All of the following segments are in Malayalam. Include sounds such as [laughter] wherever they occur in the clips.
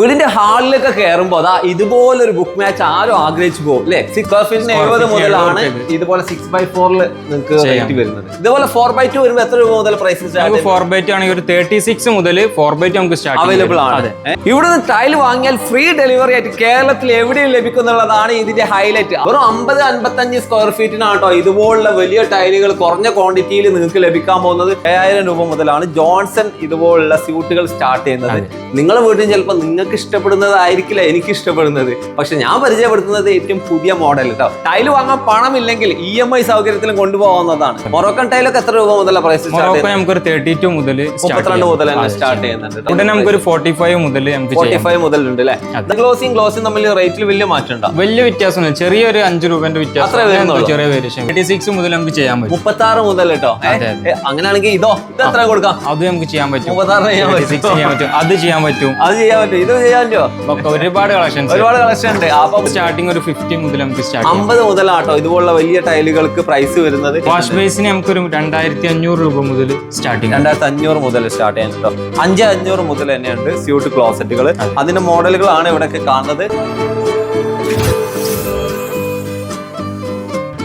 വീടിന്റെ ഹാളിലൊക്കെ കയറുമ്പോ അതാ ഇതുപോലെ ഒരു ബുക്ക് മാച്ച് ആരും ആഗ്രഹിച്ചു പോകും അല്ലെ? സിക്സ് ഫീറ്റിന് എഴുപത് മുതലാണ് ഇതുപോലെ സിക്സ് ബൈ ഫോറിൽ നിങ്ങൾക്ക്. റേറ്റ് വരുന്നത്. ഇതുപോലെ ഫോർ ബൈ ടു വരുമ്പോൾ എത്ര രൂപ മുതൽ പ്രൈസ് ഫോർ ബൈ ടു ആണെങ്കിൽ ഒരു തേർട്ടി സിക്സ് മുതൽ ഫോർ ബൈ ടു നമുക്ക് സ്റ്റാർട്ട് അവൈലബിൾ ആണ്. ഇവിടുന്ന് ടൈൽ വാങ്ങിയാൽ ഫ്രീ ഡെലിവറി ആയിട്ട് കേരളത്തിൽ എവിടെയും ലഭിക്കും എന്നുള്ളതാണ് ഇതിന്റെ ഹൈലൈറ്റ് വെറും അമ്പത് അൻപത്തഞ്ച് സ്ക്വയർ ഫീറ്റിനാണ് കേട്ടോ ഇതുപോലുള്ള വലിയ ടൈലുകൾ കുറഞ്ഞ ക്വാണ്ടിറ്റിയിൽ നിങ്ങൾക്ക് ലഭിക്കാൻ പോകുന്നത് ഏഴായിരം രൂപ മുതലാണ് ജോൺസൺ ഇതുപോലുള്ള സ്യൂട്ടുകൾ സ്റ്റാർട്ട് ചെയ്യുന്നത്. നിങ്ങളുടെ വീട്ടിൽ ചിലപ്പോൾ നിങ്ങൾക്ക് ഇഷ്ടപ്പെടുന്നതായിരിക്കില്ല എനിക്ക് ഇഷ്ടപ്പെടുന്നത് പക്ഷെ ഞാൻ പരിചയപ്പെടുത്തുന്നത് ഏറ്റവും പുതിയ മോഡൽ കേട്ടോ ടൈൽ വാങ്ങാൻ പണമില്ലെങ്കിൽ ഇ എം ഐ സൗകര്യത്തിലും കൊണ്ടുപോകാവുന്നതാണ്. മൊറോക്കൻ ടൈലൊക്കെ എത്ര രൂപ മുതൽ പ്രൈസ് സ്റ്റാർട്ട് മൊറോക്കോ നമുക്ക് ഒരു തേർട്ടി ടു മുതൽ മുപ്പത്തിരണ്ട് മുതൽ തന്നെ സ്റ്റാർട്ട് ചെയ്യുന്നുണ്ട്. ഉടനെ നമുക്ക് ഒരു ഫോർട്ടി ഫൈവ് മുതൽ ഫോർട്ടി ഫൈവ് മുതൽ ഉണ്ട് അല്ലേ ഗ്ലോസിയും ഗ്ലോസും തമ്മിൽ റേറ്റിൽ വലിയ മാറ്റം ഉണ്ടോ വലിയ വ്യത്യാസം ചെറിയൊരു അഞ്ച് രൂപന്റെ വ്യത്യാസം. ചെറിയ വേരിയേഷൻ തേർട്ടി സിക്സ് മുതൽ നമുക്ക് ചെയ്യാൻ പറ്റും. മുപ്പത്തി ആറ് മുതൽ കേട്ടോ അങ്ങനെയാണെങ്കിൽ ഇതോ? ഇത് എത്ര കൊടുക്കാം? അത് നമുക്ക് ചെയ്യാൻ പറ്റും. മുപ്പത്താറ് ആറ് 36 ചെയ്യാൻ പറ്റും. അത് ചെയ്യാൻ പറ്റും. അത് ചെയ്യാൻ പറ്റും. ഇത് ഒക്കെ ഒരുപാട് കളക്ഷൻസ് ഒരുപാട് കളക്ഷൻ ഉണ്ട്. അപ്പൊ സ്റ്റാർട്ടിങ് ഒരു ഫിഫ്റ്റി മുതൽ നമുക്ക് സ്റ്റാർട്ട് അമ്പത് മുതലാട്ടോ. ഇതുപോലുള്ള വലിയ ടൈലുകൾക്ക് പ്രൈസ് വരുന്നത് വാഷ് ബേസിന് നമുക്കൊരു രണ്ടായിരത്തി അഞ്ഞൂറ് രൂപ മുതൽ സ്റ്റാർട്ടിങ് രണ്ടായിരത്തി അഞ്ഞൂറ് മുതൽ സ്റ്റാർട്ട് ചെയ്യാൻ കേട്ടോ അഞ്ച് അഞ്ഞൂറ് മുതൽ തന്നെയുണ്ട് സ്യൂട്ട് ക്ലോസറ്റുകൾ അതിന്റെ മോഡലുകളാണ് ഇവിടെയൊക്കെ കാണുന്നത്.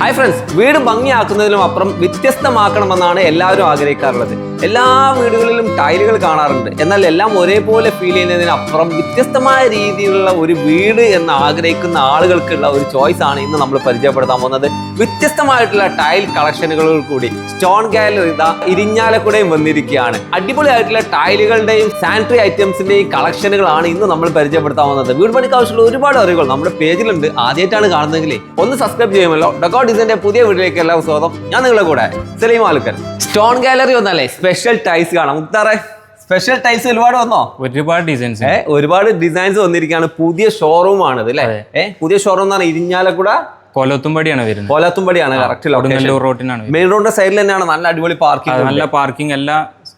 ഹായ് ഫ്രണ്ട്സ് വീട് ഭംഗിയാക്കുന്നതിലും അപ്പുറം വ്യത്യസ്തമാക്കണമെന്നാണ് എല്ലാവരും ആഗ്രഹിക്കാറുള്ളത്. എല്ലാ വീടുകളിലും ടൈലുകൾ കാണാറുണ്ട്. എന്നാൽ എല്ലാം ഒരേപോലെ ഫീൽ ചെയ്യുന്നതിനപ്പുറം വ്യത്യസ്തമായ രീതിയിലുള്ള ഒരു വീട് എന്ന് ആഗ്രഹിക്കുന്ന ആളുകൾക്കുള്ള ഒരു ചോയ്സ് ആണ് ഇന്ന് നമ്മൾ പരിചയപ്പെടുത്താൻ പോകുന്നത്. വ്യത്യസ്തമായിട്ടുള്ള ടൈൽ കളക്ഷനുകൾ കൂടി. സ്റ്റോൺ ഗാലറി ഇതാ ഇരിഞ്ഞാലക്കുടയും വന്നിരിക്കുകയാണ്. അടിപൊളിയായിട്ടുള്ള ടൈലുകളുടെയും സാനിറ്ററി ഐറ്റംസിന്റെയും കളക്ഷനുകളാണ് ഇന്ന് നമ്മൾ പരിചയപ്പെടുത്താൻ പോകുന്നത്. വീട് പണിക്ക് ആവശ്യമുള്ള ഒരുപാട് അറിവുകൾ നമ്മുടെ പേജിലുണ്ട്. ആദ്യമായിട്ടാണ് കാണുന്നതെങ്കിൽ ഒന്ന് സബ്സ്ക്രൈബ് ചെയ്യുമല്ലോ. ഡൊക്കോ ഡിസൈന്റെ പുതിയ വീട്ടിലേക്ക് എല്ലാവർക്കും സ്വാഗതം. ഞാൻ നിങ്ങളുടെ കൂടെ സലീം ആലുക്കൻ. സ്റ്റോൺ ഗാലറി ഒന്നല്ലേ സ്പെഷ്യൽ ടൈസ് കാണാം. മുക്താറെ സ്പെഷ്യൽ ടൈസ് ഒരുപാട് വന്നോ? ഒരുപാട് ഡിസൈൻസ് ഒരുപാട് ഡിസൈൻസ് വന്നിരിക്കുകയാണ്. പുതിയ ഷോറൂം ആണ് ഇത് അല്ലേ പുതിയ ഷോറൂം എന്ന് പറഞ്ഞാൽ ഇരിഞ്ഞാലക്കുട കൊലത്തുംപടിയാണ് വരുന്നത്. കൊലത്തുംപടിയാണ് കറക്റ്റ്. മെയിൻ റോഡിന്റെ സൈഡിൽ തന്നെയാണ് നല്ല അടിപൊളി പാർക്കിംഗ് നല്ല പാർക്കിംഗ് എല്ലാ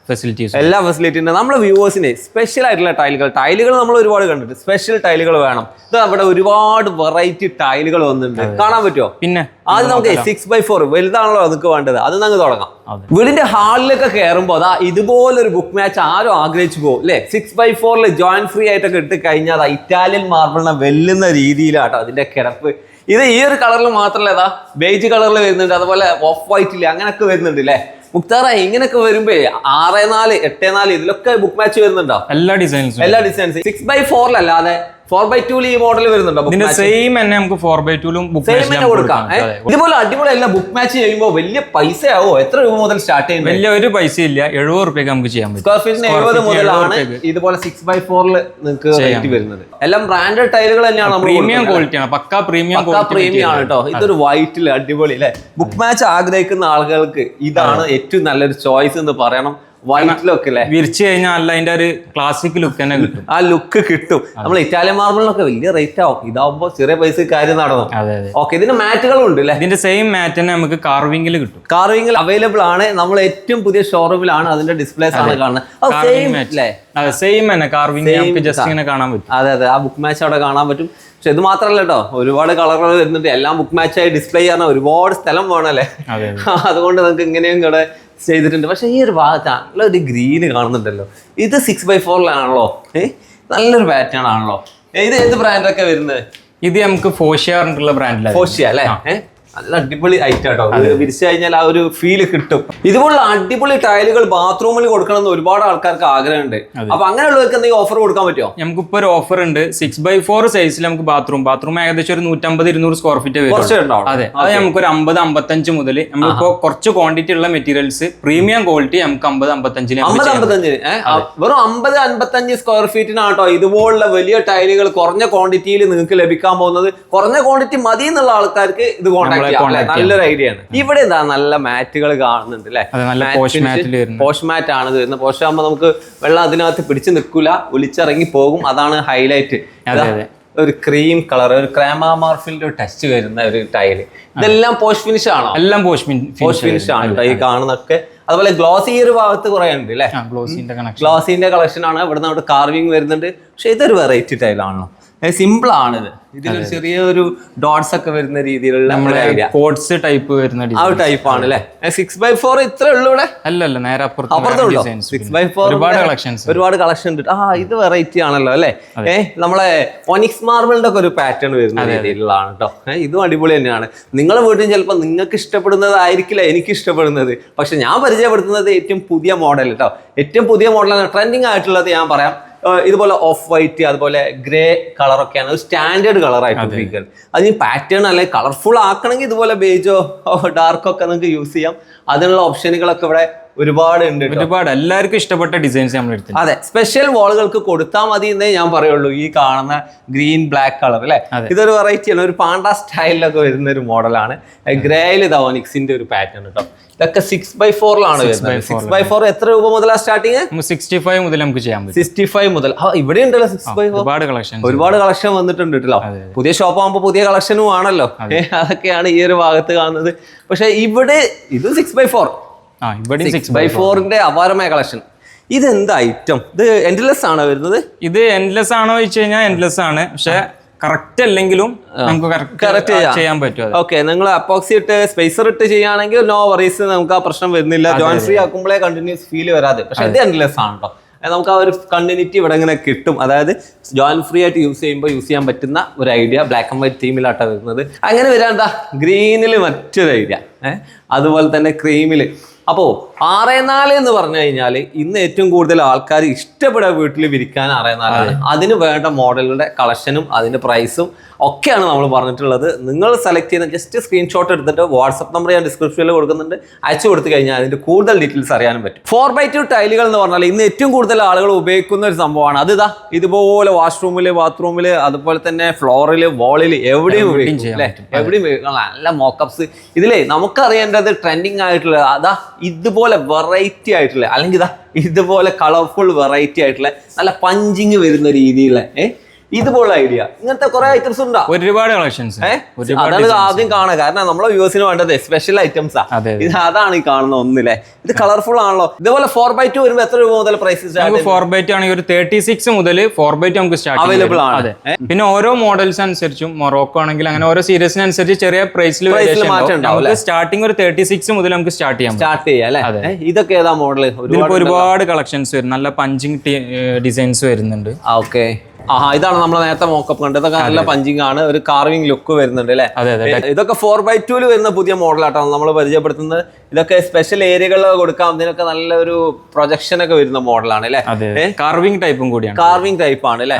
ഫെസിലിറ്റീസും എല്ലാ ഫെസിലിറ്റി ഉണ്ട്. നമ്മുടെ വ്യൂവേഴ്സിന് സ്പെഷ്യൽ ആയിട്ടുള്ള ടൈലുകൾ ടൈലുകൾ നമ്മൾ ഒരുപാട് കണ്ടിട്ട് സ്പെഷ്യൽ ടൈലുകൾ വേണം. ഇത് അവിടെ ഒരുപാട് വെറൈറ്റി ടൈലുകൾ വന്നിട്ടുണ്ട്. കാണാൻ പറ്റുമോ പിന്നെ ആദ്യം നമുക്ക് സിക്സ് ബൈ ഫോർ വലുതാണല്ലോ അതൊക്കെ വേണ്ടത്. അത് നമുക്ക് തുടങ്ങാം. വീടിന്റെ ഹാളിലൊക്കെ കയറുമ്പോൾ അതാ ഇതുപോലൊരു ബുക്ക് മാച്ച് ആരും ആഗ്രഹിച്ചു പോകും. അല്ലെ സിക്സ് ബൈ ഫോറിൽ ജോയിന്റ് ഫ്രീ ആയിട്ടൊക്കെ ഇട്ട് കഴിഞ്ഞാൽ അതാ ഇറ്റാലിയൻ മാർബിളിനെ വെല്ലുന്ന രീതിയിലാട്ടോ അതിന്റെ കിടപ്പ്. ഇത് ഈ ഒരു കളറിൽ മാത്രമല്ല ഏതാ ബേജ് കളറിൽ വരുന്നുണ്ട്. അതുപോലെ ഓഫ് വൈറ്റിൽ അങ്ങനെയൊക്കെ വരുന്നുണ്ട് അല്ലേ മുക്താറ ഇങ്ങനെയൊക്കെ വരുമ്പോ ആറ് നാല് എട്ട് നാല് ഇതിലൊക്കെ ബുക്ക് മാച്ച് വരുന്നുണ്ടോ? എല്ലാ ഡിസൈൻസും എല്ലാ ഡിസൈൻസും സിക്സ് ബൈ ഫോറിലല്ലാതെ ഫോർ ബൈ ടു ഈ മോഡൽ വരുന്നുണ്ട്? സെയിം തന്നെ നമുക്ക് ഫോർ ബൈ ടൂലും ബുക്ക് സെയിം തന്നെ കൊടുക്കാം. ഇതുപോലെ അടിപൊളി എല്ലാം ബുക്ക് മാച്ച് ചെയ്യുമ്പോൾ വലിയ പൈസ ആവോ എത്ര രൂപ മുതൽ സ്റ്റാർട്ട് ചെയ്യുന്നത്? വലിയ ഒരു പൈസ ഇല്ല എഴുപത് റുപ്യക്ക് നമുക്ക് ചെയ്യാൻ പറ്റും. സ്ക്വയർ ഫീറ്റിന് എഴുപത് മുതലാണ് ഇതുപോലെ സിക്സ് ബൈ ഫോറിൽ നിങ്ങൾക്ക് റേറ്റ് വരുന്നത്. എല്ലാം ബ്രാൻഡഡ് ടൈലുകൾ തന്നെയാണ് പ്രീമിയം ക്വാളിറ്റിയാണ് പക്ക പ്രീമിയം പ്രീമിയം ആണ് കേട്ടോ. ഇതൊരു വൈറ്റിൽ അടിപൊളി അല്ലെ? ബുക്ക് മാച്ച് ആഗ്രഹിക്കുന്ന ആളുകൾക്ക് ഇതാണ് ഏറ്റവും നല്ലൊരു ചോയ്സ് എന്ന് പറയണം. വൈറ്റിലൊക്കെ അല്ലേ വിരിച്ചു കഴിഞ്ഞാൽ അല്ല അതിന്റെ ഒരു ക്ലാസിക് ലുക്ക് തന്നെ കിട്ടും. ആ ലുക്ക് കിട്ടും. നമ്മൾ ഇറ്റാലിയൻ മാർബിളിനൊക്കെ വലിയ റേറ്റ് ആവും. ഇതാവുമ്പോ ചെറിയ പൈസ കാര്യം നടന്നു. ഓക്കെ ഇതിന് മാറ്റുകളും ഉണ്ട് അല്ലേ ഇതിന്റെ സെയിം മാറ്റ് തന്നെ നമുക്ക് കാർവിംഗിൽ കിട്ടും. കാർവിംഗിൽ അവൈലബിൾ ആണ്. നമ്മൾ ഏറ്റവും പുതിയ ഷോറൂമിലാണ് അതിന്റെ ഡിസ്പ്ലേസ് ആണ് കാണുന്നത്. സെയിം. അല്ലേ സെയിം തന്നെ. കാർവിംഗ് നമുക്ക് ജസ്റ്റ് ഇങ്ങനെ കാണാൻ പറ്റും. അതെ അതെ. ആ ബുക്ക് മാച്ച് അവിടെ കാണാൻ പറ്റും. പക്ഷെ ഇത് മാത്രമല്ല കേട്ടോ ഒരുപാട് കളറുകൾ വരുന്നുണ്ട്. എല്ലാം ബുക്ക് മാച്ച് ആയി ഡിസ്പ്ലേ ചെയ്യാൻ ഒരുപാട് സ്ഥലം വേണമല്ലേ അതെ [laughs] അതുകൊണ്ട് നമുക്ക് ഇങ്ങനെയും കൂടെ ചെയ്തിട്ടുണ്ട്. പക്ഷെ ഈ ഒരു ഭാഗത്ത് നല്ലൊരു ഗ്രീന് കാണുന്നുണ്ടല്ലോ. ഇത് സിക്സ് ബൈ ഫോറിലാണല്ലോ ഏഹ് നല്ലൊരു പാറ്റേൺ ആണല്ലോ. ഇത് ഏത് ബ്രാൻഡൊക്കെ വരുന്നത്? ഇത് നമുക്ക് ഫോഷിയാറിനുള്ള ബ്രാൻഡിലാണ് ഫോഷ്യ അല്ലേ? നല്ല അടിപൊളി ഐറ്റം കേട്ടോ വിരിച്ചു കഴിഞ്ഞാൽ ആ ഒരു ഫീൽ കിട്ടും. ഇതുപോലുള്ള അടിപൊളി ടൈലുകൾ ബാത്റൂമിൽ കൊടുക്കണം എന്ന് ഒരുപാട് ആൾക്കാർക്ക് ആഗ്രഹമുണ്ട്. അപ്പൊ അങ്ങനെയുള്ളവർക്ക് എന്തെങ്കിലും ഓഫർ കൊടുക്കാൻ പറ്റുമോ നമുക്ക് ഇപ്പൊ ഒരു ഓഫർ ഉണ്ട്. സിക്സ് ബൈ ഫോർ സൈസിൽ നമുക്ക് ബാത്റൂം ബാത്റൂം ഏകദേശം ഒരു നൂറ്റമ്പത് ഇരുന്നൂറ് സ്ക്വയർ ഫീറ്റ് വരും. അതെ. അത് നമുക്ക് ഒരു അമ്പത് അമ്പത്തഞ്ച് മുതൽ നമ്മളിപ്പോ കുറച്ച് ക്വാണ്ടിറ്റി ഉള്ള മെറ്റീരിയൽസ് പ്രീമിയം ക്വാളിറ്റി നമുക്ക് അമ്പത് അമ്പത്തഞ്ചിന് അമ്പത്. അമ്പത്തഞ്ചിന്? വെറും അമ്പത് അമ്പത്തഞ്ച് സ്ക്വയർ ഫീറ്റിനാട്ടോ ഇതുപോലുള്ള വലിയ ടൈലുകൾ കുറഞ്ഞ ക്വാണ്ടിറ്റിയിൽ നിങ്ങൾക്ക് ലഭിക്കാൻ പോകുന്നത്. കുറഞ്ഞ ക്വാണ്ടിറ്റി മതി എന്നുള്ള ആൾക്കാർക്ക് ഇത് കോൺടാക്ട് നല്ലൊരു ഐഡിയ ആണ്. ഇവിടെ എന്താ നല്ല മാറ്റുകൾ കാണുന്നുണ്ട് അല്ലെ പോഷ് മാറ്റ് ആണ് ഇത് വരുന്നത്. പോഷ് ആകുമ്പോൾ നമുക്ക് വെള്ളം അതിനകത്ത് പിടിച്ചു നിൽക്കൂല ഒലിച്ചിറങ്ങി പോകും. അതാണ് ഹൈലൈറ്റ്. ഒരു ക്രീം കളർ ഒരു ക്രാമാർഫിന്റെ ഒരു ടച്ച് വരുന്ന ഒരു ടൈൽ ഇതെല്ലാം പോഷ് ഫിനിഷ് ആണോ? എല്ലാം പോഷ് പോഷ് ഫിനിഷ് ആണ് ഈ കാണുന്നൊക്കെ അതുപോലെ ഗ്ലോസിയർ ഒരു ഭാഗത്ത് കുറെ ഉണ്ട് അല്ലേ ഗ്ലോസിന്റെ കളക്ഷൻ ആണ്. ഇവിടെ അവിടെ കാർവിംഗ് വരുന്നുണ്ട്. പക്ഷെ ഇതൊരു വെറൈറ്റി ടൈലാണല്ലോ സിമ്പിൾ ആണ് ഇതിലൊരു ചെറിയൊരു ഡോട്ട്സ് ഒക്കെ വരുന്ന രീതിയിലുള്ള നമ്മുടെ സ്പോർട്സ് ടൈപ്പ് വരുന്ന ആ ഒരു ടൈപ്പ് ആണ് അല്ലേ സിക്സ് ബൈ ഫോർ ഇത്രേ ഉള്ളൂ ഇവിടെ? നേരെ അപ്പുറത്ത് അപ്പുറത്തുണ്ടോ സിക്സ് ബൈ ഫോർ ഒരുപാട് കളക്ഷൻസ് ഒരുപാട് കളക്ഷൻ ഉണ്ട്. ആ ഇത് വെറൈറ്റി ആണല്ലോ അല്ലേ? ഏഹ് നമ്മളെ ഒനിക്സ് മാർബിളിന്റെ ഒക്കെ ഒരു പാറ്റേൺ വരുന്ന രീതിയിലുള്ളതാണ് കേട്ടോ ഏഹ് ഇതും അടിപൊളി തന്നെയാണ്. നിങ്ങളെ വീട്ടിൽ ചിലപ്പോൾ നിങ്ങൾക്ക് ഇഷ്ടപ്പെടുന്നതായിരിക്കില്ല എനിക്ക് ഇഷ്ടപ്പെടുന്നത്. പക്ഷെ ഞാൻ പരിചയപ്പെടുത്തുന്നത് ഏറ്റവും പുതിയ മോഡൽ കേട്ടോ ഏറ്റവും പുതിയ മോഡലാണ് ട്രെൻഡിങ് ആയിട്ടുള്ളത് ഞാൻ പറയാം. ഇതുപോലെ ഓഫ് വൈറ്റ് അതുപോലെ ഗ്രേ കളറൊക്കെയാണ് ഒരു സ്റ്റാൻഡേർഡ് കളറായിട്ട് ഉപയോഗിക്കുന്നത്. അതിന് പാറ്റേൺ അല്ലെങ്കിൽ കളർഫുൾ ആക്കണമെങ്കിൽ ഇതുപോലെ ബേജോ ഡാർക്കോ ഒക്കെ നിങ്ങൾക്ക് യൂസ് ചെയ്യാം. അതിനുള്ള ഓപ്ഷനുകളൊക്കെ ഇവിടെ ഒരുപാട് ഉണ്ട്. ഒരുപാട്. എല്ലാവർക്കും ഇഷ്ടപ്പെട്ട ഡിസൈൻസ് നമ്മൾ എടുത്തു അതെ സ്പെഷ്യൽ വാളുകൾക്ക് കൊടുത്താൽ മതി എന്നേ ഞാൻ പറയുള്ളൂ. ഈ കാണുന്ന ഗ്രീൻ ബ്ലാക്ക് കളർ അല്ലേ? ഇതൊരു വെറൈറ്റി ആണ് ഒരു പാണ്ട സ്റ്റൈലിലൊക്കെ വരുന്ന ഒരു മോഡലാണ് ഗ്രേയിൽ ധവനിക്സിന്റെ ഒരു പാറ്റേൺ കേട്ടോ ഇതൊക്കെ സിക്സ് ബൈ ഫോറിലാണ് വരുന്നത്. സിക്സ് ബൈ ഫോർ എത്ര രൂപ മുതലാണ് സ്റ്റാർട്ടിങ് സിക്സ്റ്റി ഫൈവ് മുതൽ നമുക്ക് ചെയ്യാൻ പറ്റും. സിക്സ്റ്റി ഫൈവ് മുതൽ ഇവിടെ ഉണ്ടല്ലോ സിക്സ് ബൈ ഫോർ ഒരുപാട് കളക്ഷൻ ഒരുപാട് കളക്ഷൻ വന്നിട്ടുണ്ട് കേട്ടോ. പുതിയ ഷോപ്പ് ആകുമ്പോൾ പുതിയ കളക്ഷനും ആണല്ലോ. അതൊക്കെയാണ് ഈ ഒരു ഭാഗത്ത് കാണുന്നത്. പക്ഷെ ഇവിടെ ഇത് സിക്സ് ബൈ ഫോർ ബൈ ഫോറിന്റെ അപാരമായ കളക്ഷൻ ഇത് ഇതെന്താ ഐറ്റം ഇത് എൻഡ്ലെസ് ആണോ വരുന്നത്? ഇത് എൻഡ്ലെസ് ആണോ ചോദിച്ചു കഴിഞ്ഞാൽ എൻഡ്ലെസ് ആണ്. പക്ഷെ കറക്റ്റ് അല്ലെങ്കിലും നമുക്ക് കറക്റ്റ് ചെയ്യാൻ പറ്റും ഓക്കെ നിങ്ങൾ അപ്പോക്സി ഇട്ട് സ്പേസർ ഇട്ട് ചെയ്യുകയാണെങ്കിൽ നോ വറീസ് നമുക്ക് ആ പ്രശ്നം വരുന്നില്ല. ജോയിൻ ഫ്രീ ആക്കുമ്പോഴേ കണ്ടിന്യൂസ് ഫീൽ വരാതെ. പക്ഷെ ഇത് എൻഡ്ലെസ് ആണ് കേട്ടോ നമുക്ക് ആ ഒരു കണ്ടിന്യൂറ്റി ഇവിടെ ഇങ്ങനെ കിട്ടും. അതായത് ജോയിൻ ഫ്രീ ആയിട്ട് യൂസ് ചെയ്യുമ്പോൾ യൂസ് ചെയ്യാൻ പറ്റുന്ന ഒരു ഐഡിയ ബ്ലാക്ക് ആൻഡ് വൈറ്റ് തീമിലാട്ടാണ് വരുന്നത്. അങ്ങനെ വരാൻ എന്താ ഗ്രീനിൽ മറ്റൊരു ഐഡിയ ഏഹ് അതുപോലെ തന്നെ ക്രീമിൽ അപ്പോൾ ആറേ നാല് എന്ന് പറഞ്ഞു കഴിഞ്ഞാൽ ഇന്ന് ഏറ്റവും കൂടുതൽ ആൾക്കാർ ഇഷ്ടപ്പെടുക വീട്ടിൽ വിരിക്കാൻ ആറേ നാലാണ് അതിന് വേണ്ട മോഡലുകളുടെ കളക്ഷനും അതിന്റെ പ്രൈസും ഒക്കെയാണ് നമ്മൾ പറഞ്ഞിട്ടുള്ളത്. നിങ്ങൾ സെലക്ട് ചെയ്യുന്ന ജസ്റ്റ് സ്ക്രീൻഷോട്ട് എടുത്തിട്ട് വാട്സപ്പ് നമ്പർ ഞാൻ ഡിസ്ക്രിപ്ഷനിൽ കൊടുക്കുന്നുണ്ട്. അയച്ചു കൊടുത്തു കഴിഞ്ഞാൽ അതിന്റെ കൂടുതൽ ഡീറ്റെയിൽസ് അറിയാനും പറ്റും. ഫോർ ബൈ ടു ടൈലുകൾ എന്ന് പറഞ്ഞാൽ ഇന്ന് ഏറ്റവും കൂടുതൽ ആളുകൾ ഉപയോഗിക്കുന്ന ഒരു സംഭവമാണ്. അത് ഇതാ ഇതുപോലെ വാഷ്റൂമിൽ ബാത്റൂമിൽ അതുപോലെ തന്നെ ഫ്ലോറിൽ വാളിൽ എവിടെയും ഉപയോഗിക്കും അല്ലേ? എവിടെയും നല്ല മോക്കപ്സ് ഇതിലേ നമുക്കറിയേണ്ടത് ട്രെൻഡിങ് ആയിട്ടുള്ള അതാ ഇതുപോലെ വെറൈറ്റി ആയിട്ടുള്ള അല്ലെങ്കിൽ ഇതാ ഇതുപോലെ കളർഫുൾ വെറൈറ്റി ആയിട്ടുള്ള നല്ല പഞ്ചിങ് വരുന്ന രീതിയിലുള്ള ഏ ഇതുപോലുള്ള ഐഡിയ ഇങ്ങനത്തെ കുറെ ഐറ്റംസ് ഉണ്ടോ? ഒരുപാട് കളക്ഷൻസ് അതാണ് ആദ്യം കാണുക. കാരണം നമ്മളെ വ്യൂസിന് വേണ്ടത് സ്പെഷ്യൽ ഐറ്റംസ് ഇത് അതാണ് ഈ കാണുന്ന ഒന്നില്ലേ? ഇത് കളർഫുൾ ആണല്ലോ. ഇതുപോലെ ഫോർ ബൈ ടു വരുമ്പോൾ എത്ര രൂപ മുതൽ പ്രൈസ് ഫോർ ബൈ ടു ആണെങ്കിൽ ഒരു തേർട്ടി സിക്സ് മുതൽ ഫോർ ബൈ ടു നമുക്ക് സ്റ്റാർട്ട് അവൈലബിൾ ആണ്. പിന്നെ ഓരോ മോഡൽസ് അനുസരിച്ചും മൊറോക്കോ ആണെങ്കിൽ അങ്ങനെ ഓരോ സീരീസിനനുസരിച്ച് ചെറിയ പ്രൈസിൽ സ്റ്റാർട്ടിംഗ് ഒരു തേർട്ടി സിക്സ് മുതൽ നമുക്ക് സ്റ്റാർട്ട് ചെയ്യാം സ്റ്റാർട്ട് ചെയ്യാം അല്ലേ? ഇതൊക്കെ ഏതാ മോഡൽ ഒരുപാട് കളക്ഷൻസ് വരും. നല്ല പഞ്ചിങ് ഡിസൈൻസ് വരുന്നുണ്ട്. ഓക്കെ ആഹാ ഇതാണ് നമ്മൾ നേരത്തെ മോക്കപ്പ് കണ്ടത്. ഇതൊക്കെ നല്ല പഞ്ചിങ് ആണ്. ഒരു കാർവിംഗ് ലുക്ക് വരുന്നുണ്ട് അല്ലേ? ഇതൊക്കെ ഫോർ ബൈ ടൂൽ വരുന്ന പുതിയ മോഡലാട്ടോ നമ്മൾ പരിചയപ്പെടുത്തുന്നത്. ഇതൊക്കെ സ്പെഷ്യൽ ഏരിയകളിൽ കൊടുക്കാം. ഇതിനൊക്കെ നല്ലൊരു പ്രൊജക്ഷൻ ഒക്കെ വരുന്ന മോഡലാണ് അല്ലേ? കാർവിംഗ് ടൈപ്പും കൂടിയാണ്. കാർവിംഗ് ടൈപ്പ് ആണ് അല്ലേ?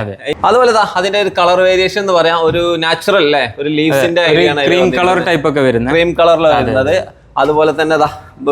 അതുപോലെ അതിന്റെ ഒരു കളർ വേരിയേഷൻ എന്ന് പറയാം. ഒരു നാച്ചുറൽ അല്ലേ? ഒരു ലീവ്സിന്റെ ക്രീം കളർ ടൈപ്പ് ഒക്കെ വരുന്നത്. ക്രീം കളറിൽ വരുന്നത്. അതുപോലെ തന്നെ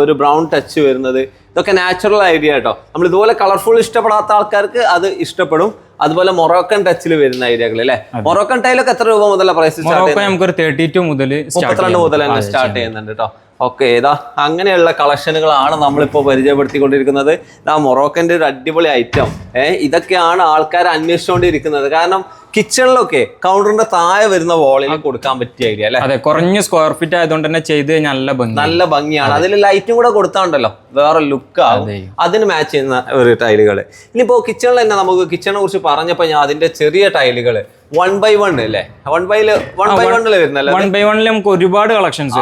ഒരു ബ്രൗൺ ടച്ച് വരുന്നത്. ഇതൊക്കെ നാച്ചുറൽ ഐഡിയ കേട്ടോ നമ്മൾ ഇതുപോലെ കളർഫുൾ ഇഷ്ടപ്പെടാത്ത ആൾക്കാർക്ക് അത് ഇഷ്ടപ്പെടും. അതുപോലെ മൊറോക്കൻ ടച്ചിൽ വരുന്ന ഐഡിയകൾ അല്ലെ? മൊറോക്കൻ ടൈലൊക്കെ എത്ര രൂപ മുതലാണ് പ്രൈസ് സ്റ്റാർട്ട് മൊറോക്കോ നമുക്ക് ഒരു തേർട്ടി ടു മുതൽ മുപ്പത്തിരണ്ട് മുതൽ തന്നെ സ്റ്റാർട്ട് ചെയ്യുന്നുണ്ട് കേട്ടോ ഓക്കെ ഇതാ അങ്ങനെയുള്ള കളക്ഷനുകളാണ് നമ്മളിപ്പോൾ പരിചയപ്പെടുത്തിക്കൊണ്ടിരിക്കുന്നത്. ഇതാ മൊറോക്കന്റെ ഒരു അടിപൊളി ഐറ്റം ഏഹ് ഇതൊക്കെയാണ് ആൾക്കാർ അന്വേഷിച്ചുകൊണ്ടിരിക്കുന്നത് കാരണം കിച്ചണിലൊക്കെ കൗണ്ടറിന്റെ താഴെ വരുന്ന വോളിൽ കൊടുക്കാൻ പറ്റിയ ഐഡിയ അല്ലെ? അതെ കുറഞ്ഞ സ്ക്വയർ ഫീറ്റ് ആയതുകൊണ്ട് തന്നെ ചെയ്ത് കഴിഞ്ഞാൽ നല്ല ഭംഗി നല്ല ഭംഗിയാണ്. അതിൽ ലൈറ്റും കൂടെ കൊടുത്താണ്ടല്ലോ. വേറെ ലുക്ക് ആവും. അതെ. അതിന് മാച്ച് ചെയ്യുന്ന ഒരു ടൈലുകൾ ഇനിയിപ്പോ കിച്ചണിൽ തന്നെ നമുക്ക് കിച്ചണിനെ കുറിച്ച് പറഞ്ഞപ്പോ ഞാൻ അതിന്റെ ചെറിയ ടൈലുകൾ വൺ ബൈ വൺ അല്ലേ? വൺ ബൈ വൺ ബൈ വണ്ണിൽ വരുന്നല്ലേ വൺ ബൈ വണ്ണിൽ നമുക്ക് ഒരുപാട് കളക്ഷൻസ്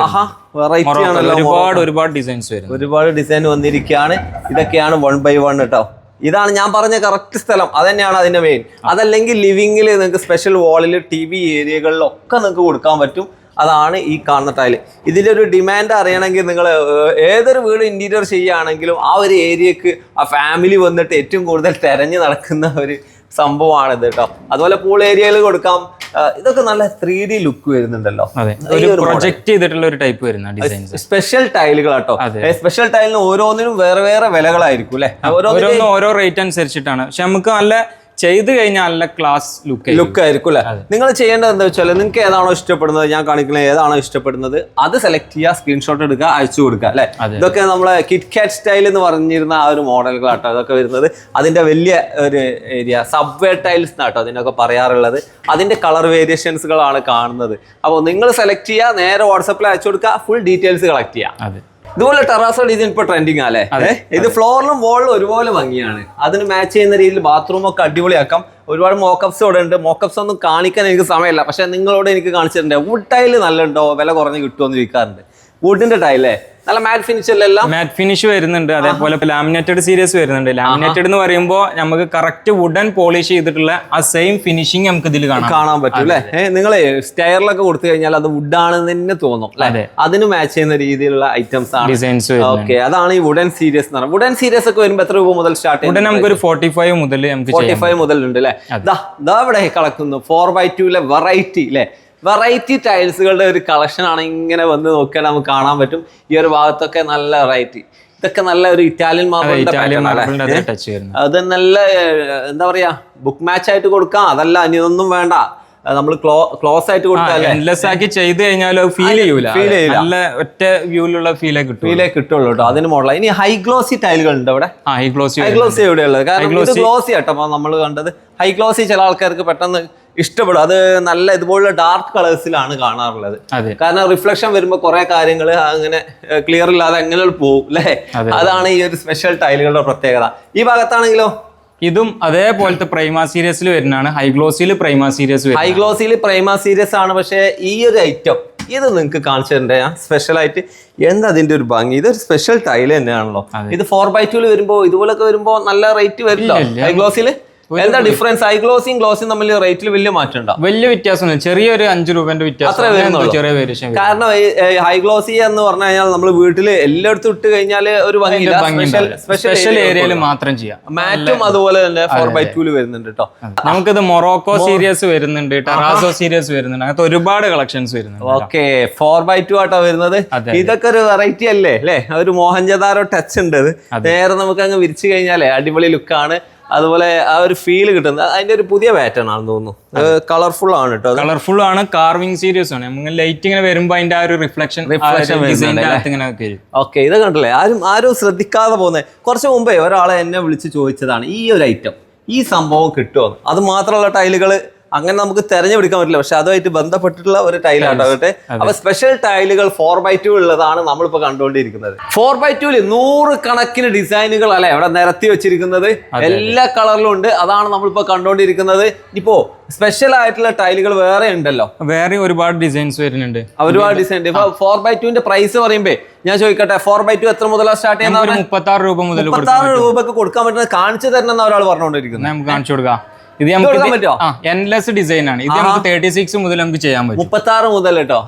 വെറൈറ്റി ആണല്ലോ ഒരുപാട് ഒരുപാട് ഡിസൈൻസ് വരും ഒരുപാട് ഡിസൈൻ വന്നിരിക്കുകയാണ് ഇതൊക്കെയാണ് വൺ ബൈ വൺ കേട്ടോ ഇതാണ് ഞാൻ പറഞ്ഞ കറക്റ്റ് സ്ഥലം. അതന്നെയാണ് അതിന്റെ മെയിൻ അതല്ലെങ്കിൽ ലിവിങ്ങിൽ നിങ്ങൾക്ക് സ്പെഷ്യൽ വാളിൽ ടി വി ഏരിയകളിലൊക്കെ നിങ്ങൾക്ക് കൊടുക്കാൻ പറ്റും. അതാണ് ഈ കാണുന്ന ടൈൽ ഇതിന്റെ ഒരു ഡിമാൻഡ് അറിയണമെങ്കിൽ നിങ്ങൾ ഏതൊരു വീട് ഇന്റീരിയർ ചെയ്യുകയാണെങ്കിലും ആ ഒരു ഏരിയക്ക് ആ ഫാമിലി വന്നിട്ട് ഏറ്റവും കൂടുതൽ തിരഞ്ഞു നടക്കുന്ന ഒരു സംഭവമാണിത് കേട്ടോ. അതുപോലെ പൂൾ ഏരിയയിൽ കൊടുക്കാം. ഇതൊക്കെ നല്ല ത്രീ ഡി ലുക്ക് വരുന്നുണ്ടല്ലോ. പ്രൊജക്ട് ചെയ്തിട്ടുള്ള ഒരു ടൈപ്പ് വരുന്ന സ്പെഷ്യൽ ടൈലുകൾ കേട്ടോ സ്പെഷ്യൽ ടൈലിന് ഓരോന്നിനും വേറെ വേറെ വിലകളായിരിക്കും അല്ലെ? ഓരോന്നും ഓരോ റേറ്റ് അനുസരിച്ചിട്ടാണ്. പക്ഷെ നമുക്ക് നല്ല ചെയ്ത് കഴിഞ്ഞാൽ നല്ല ക്ലാസ് ലുക്ക് ലുക്ക് ആയിരിക്കും അല്ലെ? നിങ്ങൾ ചെയ്യേണ്ടത് എന്താ വെച്ചാൽ നിങ്ങൾക്ക് ഏതാണോ ഇഷ്ടപ്പെടുന്നത് ഞാൻ കാണിക്കുന്നത് ഏതാണോ ഇഷ്ടപ്പെടുന്നത് അത് സെലക്ട് ചെയ്യുക സ്ക്രീൻഷോട്ട് എടുക്കുക അയച്ചു കൊടുക്കുക അല്ലെ? ഇതൊക്കെ നമ്മളെ കിറ്റ് കാറ്റ് സ്റ്റൈൽ എന്ന് പറഞ്ഞിരുന്ന ആ ഒരു മോഡലുകളാട്ടോ ഇതൊക്കെ വരുന്നത്. അതിന്റെ വലിയ ഒരു ഏരിയ സബ്വേ ടൈൽസ് എന്നാട്ടോ അതിനൊക്കെ പറയാറുള്ളത്. അതിന്റെ കളർ വേരിയേഷൻസുകളാണ് കാണുന്നത്. അപ്പോൾ നിങ്ങൾ സെലക്ട് ചെയ്യുക നേരെ വാട്സപ്പിൽ അയച്ചു കൊടുക്കുക ഫുൾ ഡീറ്റെയിൽസ് കളക്ട് ചെയ്യുക. ഇതുപോലെ ടെറാസ ഡിസൈൻ ഇപ്പൊ ട്രെൻഡിങ് അല്ലേ? ഇത് ഫ്ലോറിലും വോളിലും ഒരുപോലെ ഭംഗിയാണ്. അതിന് മാച്ച് ചെയ്യുന്ന രീതിയിൽ ബാത്റൂം ഒക്കെ അടിപൊളിയാക്കാം. ഒരുപാട് മോക്കപ്സ് ഇവിടെ ഉണ്ട്. മോക്കപ്സ് ഒന്നും കാണിക്കാൻ എനിക്ക് സമയമില്ല. പക്ഷെ നിങ്ങളോട് എനിക്ക് കാണിച്ചിട്ടുണ്ട്. വുഡ് ടൈൽ നല്ല ഉണ്ടോ വില കുറഞ്ഞ് കിട്ടുമോ എന്ന് ചോദിക്കാറുണ്ട്. വുഡിന്റെ ടൈലേ നല്ല മാറ്റ് ഫിനിഷിലെല്ലാം മാറ്റ് ഫിനിഷ് വരുന്നുണ്ട്. അതേപോലെ ലാമിനേറ്റഡ് സീരീസ് വരുന്നുണ്ട്. ലാമിനേറ്റഡ് എന്ന് പറയുമ്പോൾ നമുക്ക് കറക്റ്റ് വുഡൻ പോളിഷ് ചെയ്തിട്ടുള്ള ആ സെയിം ഫിനിഷിംഗ് നമുക്ക് ഇതിൽ കാണാം. കാണാൻ പറ്റും അല്ലേ നിങ്ങൾ സ്റ്റെയറിലൊക്കെ കൊടുത്തു കഴിഞ്ഞാൽ അത് വുഡ് ആണെന്ന് തന്നെ തോന്നും. അല്ലെ അതിന് മാച്ച് ചെയ്യുന്ന രീതിയിലുള്ള ഐറ്റംസ് ആണ്. ഡിസൈൻസ് ഓക്കെ അതാണ് ഈ വുഡൻ സീരീസ് എന്ന് പറയുന്നത്. വുഡൻ സീരീസ് ഒക്കെ വരുമ്പോൾ എത്ര രൂപ മുതൽ സ്റ്റാർട്ട് വുഡൻ നമുക്കൊരു ഫോർട്ടി ഫൈവ് മുതൽ നമുക്ക് ഫോർട്ടി ചെയ്യാം. ഫൈവ് മുതൽ ഉണ്ട് അല്ലേ ദാ ദാ ഇവിടെ കളക്കുന്നു ഫോർ ബൈ ടൂലെ വെറൈറ്റി അല്ലേ വെറൈറ്റി ടൈൽസുകളുടെ ഒരു കളക്ഷൻ ആണ് ഇങ്ങനെ വന്ന് നോക്കിയാൽ നമുക്ക് കാണാൻ പറ്റും. ഈ ഒരു ഭാഗത്തൊക്കെ നല്ല വെറൈറ്റി ഇതൊക്കെ നല്ല ഒരു ഇറ്റാലിയൻ മാർബിളിന്റെ അതേ നല്ല എന്താ പറയാ ബുക്ക് മാച്ച് ആയിട്ട് കൊടുക്കാം. അതല്ല ഇനി ഇതൊന്നും വേണ്ട. നമ്മൾ ക്ലോ ക്ലോസ് ആയിട്ട് കൊടുത്താൽ എൻലെസ് ആക്കി ചെയ്ത് കഴിഞ്ഞാൽ ഫീൽ ചെയ്യൂല. ഫീൽ ചെയ്യില്ല നല്ല ഒറ്റ വ്യൂലുള്ള ഫീലേ കിട്ടും ഫീലേ കിട്ടുള്ളൂ കേട്ടോ അതിന് മോഡലാണ് ഇനി ഹൈ ഗ്ലോസി ടൈലുകൾ ഉണ്ട് അവിടെ. ഹൈ ഗ്ലോസി ഹൈ ഗ്ലോസി എവിടെയുള്ളത് കാരണം ഗ്ലോസി ആട്ടോ. നമ്മൾ കണ്ടത് ഹൈ ഗ്ലോസി ചില ആൾക്കാർക്ക് പെട്ടെന്ന് ഇഷ്ടപ്പെടും. അത് നല്ല ഇതുപോലുള്ള ഡാർക്ക് കളേഴ്സിലാണ് കാണാറുള്ളത്. കാരണം റിഫ്ലക്ഷൻ വരുമ്പോൾ കുറെ കാര്യങ്ങൾ അങ്ങനെ ക്ലിയർ ഇല്ലാതെ അങ്ങനെ പോകും അല്ലേ അതാണ് ഈ ഒരു സ്പെഷ്യൽ ടൈലുകളുടെ പ്രത്യേകത. ഈ ഭാഗത്താണെങ്കിലോ? ഇതും അതേപോലത്തെ പ്രൈമ സീരീസിൽ വരുന്നതാണ്. ഹൈ ഗ്ലോസിൽ പ്രൈമ സീരീസ് ഹൈ വരും പ്രൈമ സീരീസ് ആണ് പക്ഷേ ഈ ഒരു ഐറ്റം ഇത് നിങ്ങൾക്ക് കാണിച്ചു തരണ്ടേ? ഞാൻ സ്പെഷ്യൽ ആയിട്ട് എന്താ അതിന്റെ ഒരു ഭംഗി? ഇതൊരു സ്പെഷ്യൽ ടൈൽ തന്നെയാണല്ലോ. ഇത് ഫോർ ബൈ ടൂൽ വരുമ്പോ ഇതുപോലൊക്കെ വരുമ്പോ നല്ല റേറ്റ് വരില്ല ഇല്ല. എന്താ ഡിഫറൻസ് ഐ ഗ്ലോസിയും ഗ്ലോസിയും തമ്മിൽ റേറ്റിൽ വലിയ മാറ്റം ഉണ്ടോ വലിയ വ്യത്യാസം ചെറിയൊരു അഞ്ച് രൂപന്റെ വ്യത്യാസം. ചെറിയ വേരിയേഷൻ കാരണം ഹൈ ഗ്ലോസി എന്ന് പറഞ്ഞു കഴിഞ്ഞാൽ നമ്മൾ വീട്ടിൽ എല്ലായിടത്തും ഇട്ട് കഴിഞ്ഞാൽ ഒരു സ്പെഷ്യൽ ഏരിയയിൽ മാത്രം ചെയ്യാം. മാറ്റും അതുപോലെ തന്നെ ഫോർ ബൈ ടൂൽ വരുന്നുണ്ട് കേട്ടോ നമുക്കിത് മൊറോക്കോ സീരീസ് വരുന്നുണ്ട് ടെറാസോ സീരീസ് [laughs] വരുന്നുണ്ട്. അങ്ങനത്തെ ഒരുപാട് കളക്ഷൻസ് വരുന്നുണ്ട് ഓക്കെ ഫോർ ബൈ ടു ആട്ടോ വരുന്നത്. ഇതൊക്കെ ഒരു വെറൈറ്റി അല്ലേ അല്ലേ? ഒരു മോഹൻജദാരോ ടച്ച് ഉണ്ട് നേരെ നമുക്ക് അങ്ങ് വിരിച്ചു കഴിഞ്ഞാലേ അടിപൊളി ലുക്കാണ് അതുപോലെ ആ ഒരു ഫീൽ കിട്ടുന്നത്. അതിന്റെ ഒരു പുതിയ പാറ്റേൺ ആണെന്ന് തോന്നുന്നു. കളർഫുൾ ആണ് കേട്ടോ കളർഫുൾ ആണ് കാർവിംഗ് സീരിയസ് ആണ്. നമുക്ക് ലൈറ്റ് ഇങ്ങനെ വരുമ്പോ അതിന്റെ ആ ഒരു റിഫ്ലക്ഷൻ റിഫ്ലക്ഷൻ ഓക്കെ ഇത് കണ്ടല്ലേ ആരും ആരും ശ്രദ്ധിക്കാതെ പോകുന്നത് കുറച്ച് മുമ്പേ ഒരാളെ എന്നെ വിളിച്ച് ചോദിച്ചതാണ് ഈ ഒരു ഐറ്റം ഈ സംഭവം കിട്ടുമോ അത് മാത്രമുള്ള ടൈലുകൾ അങ്ങനെ നമുക്ക് തെരഞ്ഞെടുക്കാൻ പറ്റില്ല. പക്ഷെ അതുമായിട്ട് ബന്ധപ്പെട്ടിട്ടുള്ള ഒരു ടൈലാണ്ടാകട്ടെ കേട്ടെ അപ്പൊ സ്പെഷ്യൽ ടൈലുകൾ ഫോർ ബൈ ടു ഉള്ളതാണ് നമ്മളിപ്പോ കണ്ടുകൊണ്ടിരിക്കുന്നത്. ഫോർ ബൈ ടുവിൽ നൂറ് കണക്കിന് ഡിസൈനുകൾ അല്ലെ? അവിടെ നിരത്തി വെച്ചിരിക്കുന്നത്. എല്ലാ കളറിലും ഉണ്ട്. അതാണ് നമ്മളിപ്പോ കണ്ടുകൊണ്ടിരിക്കുന്നത്. ഇപ്പോ സ്പെഷ്യൽ ആയിട്ടുള്ള ടൈലുകൾ വേറെ ഉണ്ടല്ലോ. വേറെ ഒരുപാട് ഡിസൈൻസ് വരുന്നുണ്ട്. ഒരുപാട് ഡിസൈൻ ഉണ്ട് ഇപ്പൊ ഫോർ ബൈ ടുവിന്റെ പ്രൈസ് പറയുമ്പോ ഞാൻ ചോദിക്കട്ടെ ഫോർ ബൈ ടു എത്ര മുതലാണ് സ്റ്റാർട്ട് ചെയ്യുന്നത് മുപ്പത്തി ആറ് രൂപ മുതൽ മുപ്പത്താറ് രൂപക്ക് കൊടുക്കാൻ പറ്റുന്നത് കാണിച്ചു തരണം എന്ന് ഒരാൾ പറഞ്ഞുകൊണ്ടിരിക്കുന്നത്. നമുക്ക് കാണിച്ചു കൊടുക്കാം. ഇത് നമുക്ക് എൻലെസ് ഡിസൈൻ ആണ്. ഇത് നമുക്ക് തേർട്ടി സിക്സ് മുതൽ നമുക്ക് ചെയ്യാൻ പറ്റും. മുപ്പത്താറ് മുതൽ കേട്ടോ.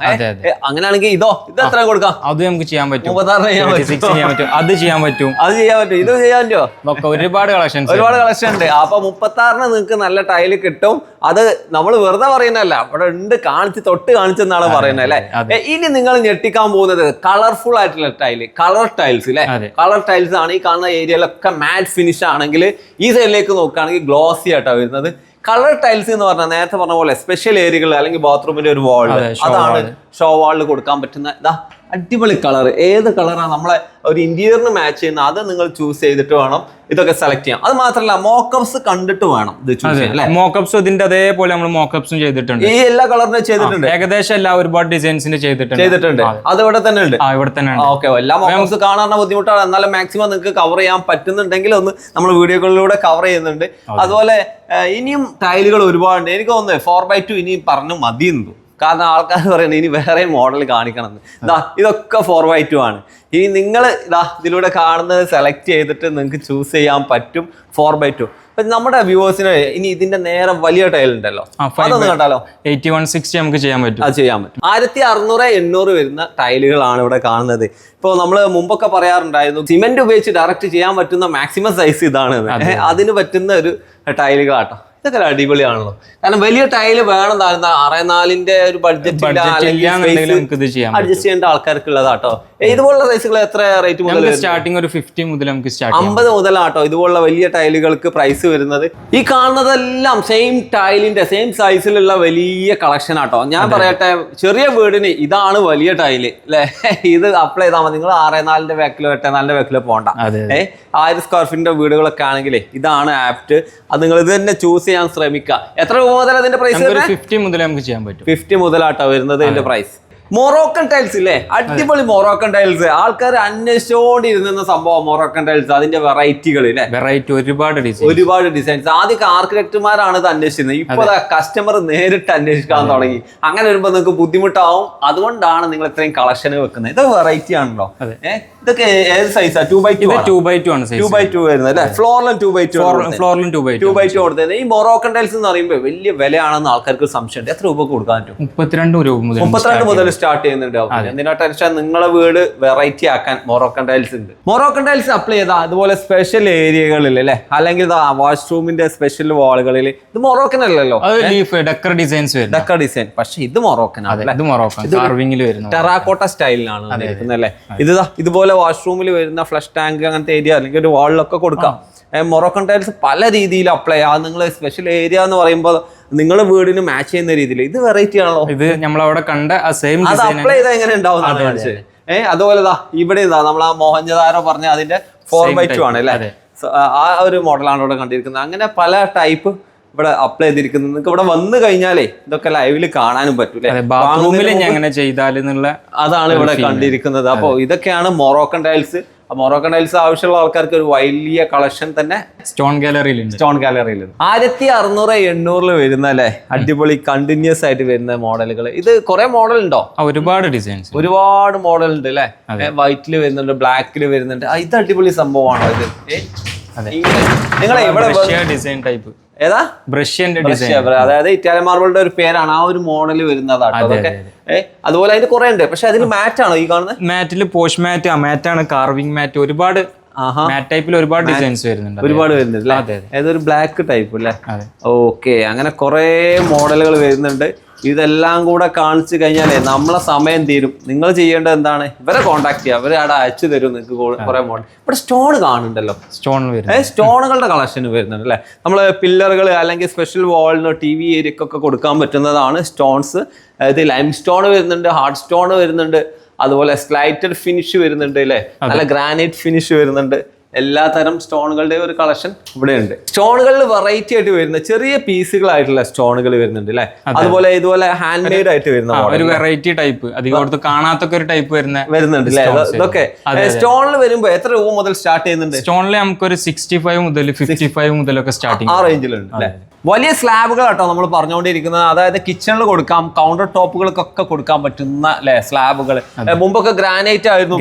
അങ്ങനെയാണെങ്കിൽ ഇതോ? ഇത് എത്ര കൊടുക്കാം? അത് നമുക്ക് ചെയ്യാൻ പറ്റും. മുപ്പത്താറിന് ചെയ്യാൻ 36 പറ്റും. അത് ചെയ്യാൻ പറ്റും. അത് ചെയ്യാൻ പറ്റും. ഇത് ചെയ്യാൻ പറ്റുമോ ഒക്കെ ഒരുപാട് കളക്ഷൻസ് ഒരുപാട് കളക്ഷൻ ഉണ്ട്. അപ്പൊ മുപ്പത്താറിന് നിങ്ങൾക്ക് നല്ല ടൈൽ കിട്ടും. അത് നമ്മൾ വെറുതെ പറയുന്നതല്ല. അവിടെ ഉണ്ട് കാണിച്ച് തൊട്ട് കാണിച്ചെന്നാണ് പറയുന്നത് അല്ലെ? ഇനി നിങ്ങൾ ഞെട്ടിക്കാൻ പോകുന്നത് കളർഫുൾ ആയിട്ടുള്ള ടൈൽ കളർ ടൈൽസ് അല്ലെ കളർ ടൈൽസ് ആണ് ഈ കാണുന്ന ഏരിയയിലൊക്കെ മാറ്റ് ഫിനിഷ് ആണെങ്കിൽ ഈ സൈഡിലേക്ക് നോക്കുകയാണെങ്കിൽ ഗ്ലോസി ആയിട്ടാണ് വരുന്നത്. കളർ ടൈൽസ് എന്ന് പറഞ്ഞാൽ നേരത്തെ പറഞ്ഞ പോലെ സ്പെഷ്യൽ ഏരിയകൾ അല്ലെങ്കിൽ ബാത്റൂമിന്റെ ഒരു വാൾ അതാണ് ഷോ വാളിൽ കൊടുക്കാൻ പറ്റുന്ന ഇതാ അടിപൊളി കളർ ഏത് കളറാണ് നമ്മളെ ഒരു ഇന്റീരിയറിന് മാച്ച് ചെയ്യുന്ന അത് നിങ്ങൾ ചൂസ് ചെയ്തിട്ട് വേണം ഇതൊക്കെ സെലക്ട് ചെയ്യാം അത് മാത്രമല്ല മോക്കപ്സ് കണ്ടിട്ട് വേണം ഇത് ചൂസ് ചെയ്യാൻ മോക്കപ്സും ഇതിന്റെ അതേപോലെ നമ്മൾ മോക്കപ്സും ചെയ്തിട്ടുണ്ട്. ഈ എല്ലാ കളറിനും ചെയ്തിട്ടുണ്ട്? ഏകദേശം എല്ലാ ഒരുപാട് ഡിസൈൻസിന്റെ ചെയ്തിട്ടുണ്ട്. ചെയ്തിട്ടുണ്ട്. അത് ഇവിടെ തന്നെ ഉണ്ട്? ആ ഇവിടെ തന്നെ ഉണ്ട്. ഓക്കെ എല്ലാ മോക്കപ്സ് കാണാൻ ബുദ്ധിമുട്ടാണ്. എന്നാലും മാക്സിമം നിങ്ങൾക്ക് കവർ ചെയ്യാൻ പറ്റുന്നുണ്ടെങ്കിൽ ഒന്ന് നമ്മൾ വീഡിയോകളിലൂടെ കവർ ചെയ്യുന്നുണ്ട്. അതുപോലെ ഇനിയും ടൈലുകൾ ഒരുപാടുണ്ട്. എനിക്ക് തോന്നുന്നത് ഫോർ ബൈ ടു ഇനിയും പറഞ്ഞു മതി എന്ന് തോന്നുന്നു. കാരണം ആൾക്കാർ പറയുന്നത് ഇനി വേറെ മോഡൽ കാണിക്കണം എന്ന് ഇതാ ഇതൊക്കെ ഫോർ ബൈ ടു ആണ്. ഇനി നിങ്ങൾ ഇതാ ഇതിലൂടെ കാണുന്നത് സെലക്ട് ചെയ്തിട്ട് നിങ്ങൾക്ക് ചൂസ് ചെയ്യാൻ പറ്റും ഫോർ ബൈ ടു നമ്മുടെ വ്യൂവേഴ്സിന് ഇനി ഇതിന്റെ നേരെ വലിയ ടൈൽ ഉണ്ടല്ലോ. അതൊന്ന് കണ്ടാലോ? എയ്റ്റി വൺ സിക്സ്റ്റി നമുക്ക് ചെയ്യാൻ പറ്റും. അത് ചെയ്യാൻ പറ്റും. ആയിരത്തി അറുന്നൂറ് എണ്ണൂറ് വരുന്ന ടൈലുകളാണ് ഇവിടെ കാണുന്നത്. ഇപ്പോൾ നമ്മൾ മുമ്പൊക്കെ പറയാറുണ്ടായിരുന്നു സിമെന്റ് ഉപയോഗിച്ച് ഡയറക്റ്റ് ചെയ്യാൻ പറ്റുന്ന മാക്സിമം സൈസ് ഇതാണ് അതിന് പറ്റുന്ന ഒരു ടൈലുകളാട്ടോ ഇതൊക്കെ അടിപൊളിയാണല്ലോ. കാരണം വലിയ ടൈൽ വേണം താഴ്ന്ന അറുപത്തിനാലിന്റെ ഒരു ബഡ്ജറ്റ് അഡ്ജസ്റ്റ് ചെയ്യേണ്ട ആൾക്കാർക്ക് ഉള്ളതാട്ടോ ഇതുപോലുള്ള സൈസുകൾ എത്ര റേറ്റ് മുതൽ സ്റ്റാർട്ടിംഗ് ഒരു ഫിഫ്റ്റി മുതൽ നമുക്ക് സ്റ്റാർട്ട് അമ്പത് മുതലാട്ടോ. ഇതുപോലുള്ള വലിയ ടൈലുകൾക്ക് പ്രൈസ് വരുന്നത്. ഈ കാണുന്നതെല്ലാം സെയിം ടൈലിന്റെ സെയിം സൈസിലുള്ള വലിയ കളക്ഷൻ ആട്ടോ. ഞാൻ പറയട്ടെ ചെറിയ വീടിന് ഇതാണ് വലിയ ടൈൽ അല്ലെ ഇത് അപ്ലൈ ചെയ്താൽ മതി. നിങ്ങൾ ആറേ നാലിന്റെ ബാക്കിലോ എട്ടേ നാലിന്റെ ബാക്കിലോ പോകണ്ട ഏ ആയിരം സ്ക്വയർ ഫീറ്റിന്റെ വീടുകളൊക്കെ ആണെങ്കിലേ ഇതാണ് ആപ്റ്റ് അത് നിങ്ങൾ ഇത് തന്നെ ചൂസ് ചെയ്യാൻ ശ്രമിക്കുക എത്ര രൂപ മുതൽ അതിന്റെ പ്രൈസ് ഫിഫ്റ്റി മുതൽ നമുക്ക് ചെയ്യാൻ പറ്റും. ഫിഫ്റ്റി മുതലാട്ടോ വരുന്നത് ഇതിന്റെ പ്രൈസ് മൊറോക്കൻ ടൈൽസ് ഇല്ലേ? അടിപൊളി മൊറോക്കൻ ടൈൽസ് ആൾക്കാർ അന്വേഷിച്ചോണ്ടിരുന്ന സംഭവം മൊറോക്കൻ ടൈൽസ് അതിന്റെ വെറൈറ്റികൾ ഇല്ലേ? വെറൈറ്റി ഒരുപാട് ഡിസൈൻ ഒരുപാട് ഡിസൈൻസ് ആദ്യമൊക്കെ ആർക്കിടെക്ടർമാരാണ് ഇത് അന്വേഷിക്കുന്നത് ഇപ്പൊ കസ്റ്റമർ നേരിട്ട് അന്വേഷിക്കാൻ തുടങ്ങി. അങ്ങനെ വരുമ്പോ നിങ്ങൾക്ക് ബുദ്ധിമുട്ടാവും. അതുകൊണ്ടാണ് നിങ്ങൾ ഇത്രയും കളക്ഷൻ വെക്കുന്നത്. ഇത് വെറൈറ്റി ആണല്ലോ. ഇതൊക്കെ ഏത് സൈസാ two by two two by two ആണ് ടു ബൈ ടു വരുന്നത് അല്ലേ? ഫ്ലോറിലും two by two ഫ്ലോറിലും two by two by two കൊടുത്തത്. ഈ മൊറോക്കൻ ടൈൽസ് എന്ന് പറയുമ്പോൾ വലിയ വിലയാണെന്ന് ആൾക്കാർക്ക് സംശയമുണ്ട്. എത്ര രൂപ കൊടുക്കാൻ പറ്റും? മുപ്പത്തിരണ്ട് രൂപ മുതൽ മുപ്പത്തിരണ്ട് മുതൽ സ്റ്റാർട്ട് ചെയ്യുന്നുണ്ട്. എന്തിനാ ടെൻഷൻ നിങ്ങളെ വീട് വെറൈറ്റി ആക്കാൻ മൊറോക്കൻ ടൈൽസ് ഉണ്ട്. മൊറോക്കൻ ടൈൽസ് അപ്ലൈ ചെയ്താൽ അതുപോലെ സ്പെഷ്യൽ ഏരിയകളിൽ അല്ലെ അല്ലെങ്കിൽ വാഷ്റൂമിന്റെ സ്പെഷ്യൽ വാളുകളിൽ ഇത് മൊറോക്കൻ അല്ലല്ലോ. ഡെക്കർ ഡിസൈൻസ് വരുന്നത് ഡക്ക ഡിസൈൻ പക്ഷെ ഇത് മൊറോക്കൻ ആണ് ഇത് മൊറോക്കൻ ടെറാക്കോട്ട സ്റ്റൈലിലാണ് അല്ലേ ഇത് ദാ ഇതുപോലെ വാഷ്റൂമിൽ വരുന്ന ഫ്ലഷ് ടാങ്ക് അങ്ങനത്തെ ഏരിയ അല്ലെങ്കിൽ ഒരു വാളിലൊക്കെ കൊടുക്കാം. മൊറോക്കൻ ടൈൽസ് പല രീതിയിൽ അപ്ലൈ ചെയ്യാം നിങ്ങൾ സ്പെഷ്യൽ ഏരിയ എന്ന് പറയുമ്പോൾ നിങ്ങളുടെ വീടിന് മാച്ച് ചെയ്യുന്ന രീതിയിൽ. ഇത് വെറൈറ്റി ആണല്ലോ. ഇത് നമ്മളവിടെ കണ്ട ആ സെയിം അത് അപ്ലൈ ചെയ്താൽ എങ്ങനെ ഉണ്ടാവും ഏഹ് അതുപോലെ ദാ ഇവിടെ ഇതാ നമ്മൾ ആ മോഹൻജദാരോ പറഞ്ഞ അതിന്റെ ഫോർ ബൈ ടു ആണ് അല്ലേ? ആ- ഒരു മോഡലാണ് ഇവിടെ കണ്ടിരിക്കുന്നത്. അങ്ങനെ പല ടൈപ്പ് ഇവിടെ അപ്ലൈ ചെയ്തിരിക്കുന്നത്. നിങ്ങൾക്ക് ഇവിടെ വന്നു കഴിഞ്ഞാലേ ഇതൊക്കെ ലൈവിൽ കാണാനും പറ്റൂലേ ബാത്റൂമിൽ അങ്ങനെ എന്നുള്ള അതാണ് ഇവിടെ കണ്ടിരിക്കുന്നത്. അപ്പോൾ ഇതൊക്കെയാണ് മൊറോക്കൻ ടൈൽസ് മൊറോക്കൻ ടൈൽസ് ആവശ്യമുള്ള ആൾക്കാർക്ക് ഒരു വലിയ കളക്ഷൻ തന്നെ സ്റ്റോൺ ഗാലറിയിൽ സ്റ്റോൺ ഗാലറിയിൽ ആയിരത്തി അറുന്നൂറ് എണ്ണൂറിൽ വരുന്ന അല്ലേ? അടിപൊളി കണ്ടിന്യൂസ് ആയിട്ട് വരുന്ന മോഡലുകൾ ഇത് കുറെ മോഡൽ ഉണ്ടോ. ഒരുപാട് ഡിസൈൻസ് ഒരുപാട് മോഡൽ ഉണ്ട് അല്ലേ വൈറ്റിൽ വരുന്നുണ്ട് ബ്ലാക്കിൽ വരുന്നുണ്ട്. ഇത് അടിപൊളി സംഭവമാണോ ഇത്? നിങ്ങൾ ഡിസൈൻ ടൈപ്പ് ഏതാ? ബ്രഷ്യന്റെ ഡിസൈൻ അതായത് ഇറ്റാലിയൻ മാർബിളിന്റെ ഒരു പേരാണ്. ആ ഒരു മോഡൽ വരുന്നതാട്ടോ. അതൊക്കെ അതുപോലെ അതിന് കുറെ ഉണ്ട്. പക്ഷെ അതിന് മാറ്റ് ആണോ ഈ കാണുന്നത്? മാറ്റിൽ പോഷ് മാറ്റ് ആ മാറ്റാണ് കാർവിംഗ് മാറ്റ് ഒരുപാട് മാറ്റ് ടൈപ്പിൽ ഒരുപാട് ഡിസൈൻസ് വരുന്നുണ്ട്. ഒരുപാട് വരുന്നുണ്ട് അല്ലേ. ഏതൊരു ബ്ലാക്ക് ടൈപ്പ് അല്ലേ? ഓക്കെ അങ്ങനെ കുറെ മോഡലുകൾ വരുന്നുണ്ട്. ഇതെല്ലാം കൂടെ കാണിച്ചു കഴിഞ്ഞാലേ നമ്മളെ സമയം തീരും. നിങ്ങൾ ചെയ്യേണ്ടത് എന്താണ്? ഇവരെ കോൺടാക്ട് ചെയ്യുക ഇവരെ അവിടെ അയച്ചു തരും നിങ്ങൾക്ക് കുറെ മോഡൽ. ഇവിടെ സ്റ്റോൺ കാണുന്നുണ്ടല്ലോ. സ്റ്റോൺ സ്റ്റോണുകളുടെ കളക്ഷൻ വരുന്നുണ്ട് അല്ലേ? നമ്മൾ പില്ലറുകൾ അല്ലെങ്കിൽ സ്പെഷ്യൽ വാളിനോ ടി വി ഏരിയക്കൊക്കെ കൊടുക്കാൻ പറ്റുന്നതാണ് സ്റ്റോൺസ് അതായത് ലൈം സ്റ്റോൺ വരുന്നുണ്ട് ഹാർഡ് സ്റ്റോൺ വരുന്നുണ്ട്. അതുപോലെ സ്ലൈറ്റഡ് ഫിനിഷ് വരുന്നുണ്ട് അല്ലേ? നല്ല ഗ്രാനൈറ്റ് ഫിനിഷ് വരുന്നുണ്ട്. എല്ലാ തരം സ്റ്റോണുകളുടെ ഒരു കളക്ഷൻ ഇവിടെ ഉണ്ട് സ്റ്റോണുകളിൽ വെറൈറ്റി ആയിട്ട് വരുന്ന ചെറിയ പീസുകളായിട്ടുള്ള സ്റ്റോണുകൾ വരുന്നുണ്ട് അല്ലെ? അതുപോലെ ഇതുപോലെ ഹാൻഡ് മെയ്ഡ് ആയിട്ട് വരുന്ന. ഒരു വെറൈറ്റി ടൈപ്പ് അധികം കാണാത്തൊക്കെ ഒരു ടൈപ്പ് വരുന്ന വരുന്നുണ്ട് അല്ലേ? ഇതൊക്കെ സ്റ്റോണിൽ വരുമ്പോൾ എത്ര രൂപ മുതൽ സ്റ്റാർട്ട് ചെയ്യുന്നുണ്ട്? സ്റ്റോണിൽ നമുക്ക് ഒരു സിക്സ്റ്റി ഫൈവ് മുതൽ ഫിഫ്റ്റി ഫൈവ് മുതലൊക്കെ സ്റ്റാർട്ടിങ് ആ റേഞ്ചിലുണ്ട് അല്ലേ? വലിയ സ്ലാബുകൾ കേട്ടോ നമ്മൾ പറഞ്ഞുകൊണ്ടിരിക്കുന്നത്. അതായത് കിച്ചണിൽ കൊടുക്കാം കൗണ്ടർ ടോപ്പുകൾക്കൊക്കെ കൊടുക്കാൻ പറ്റുന്ന അല്ലെ സ്ലാബുകൾ. മുമ്പൊക്കെ ഗ്രാനൈറ്റ് ആയിരുന്നു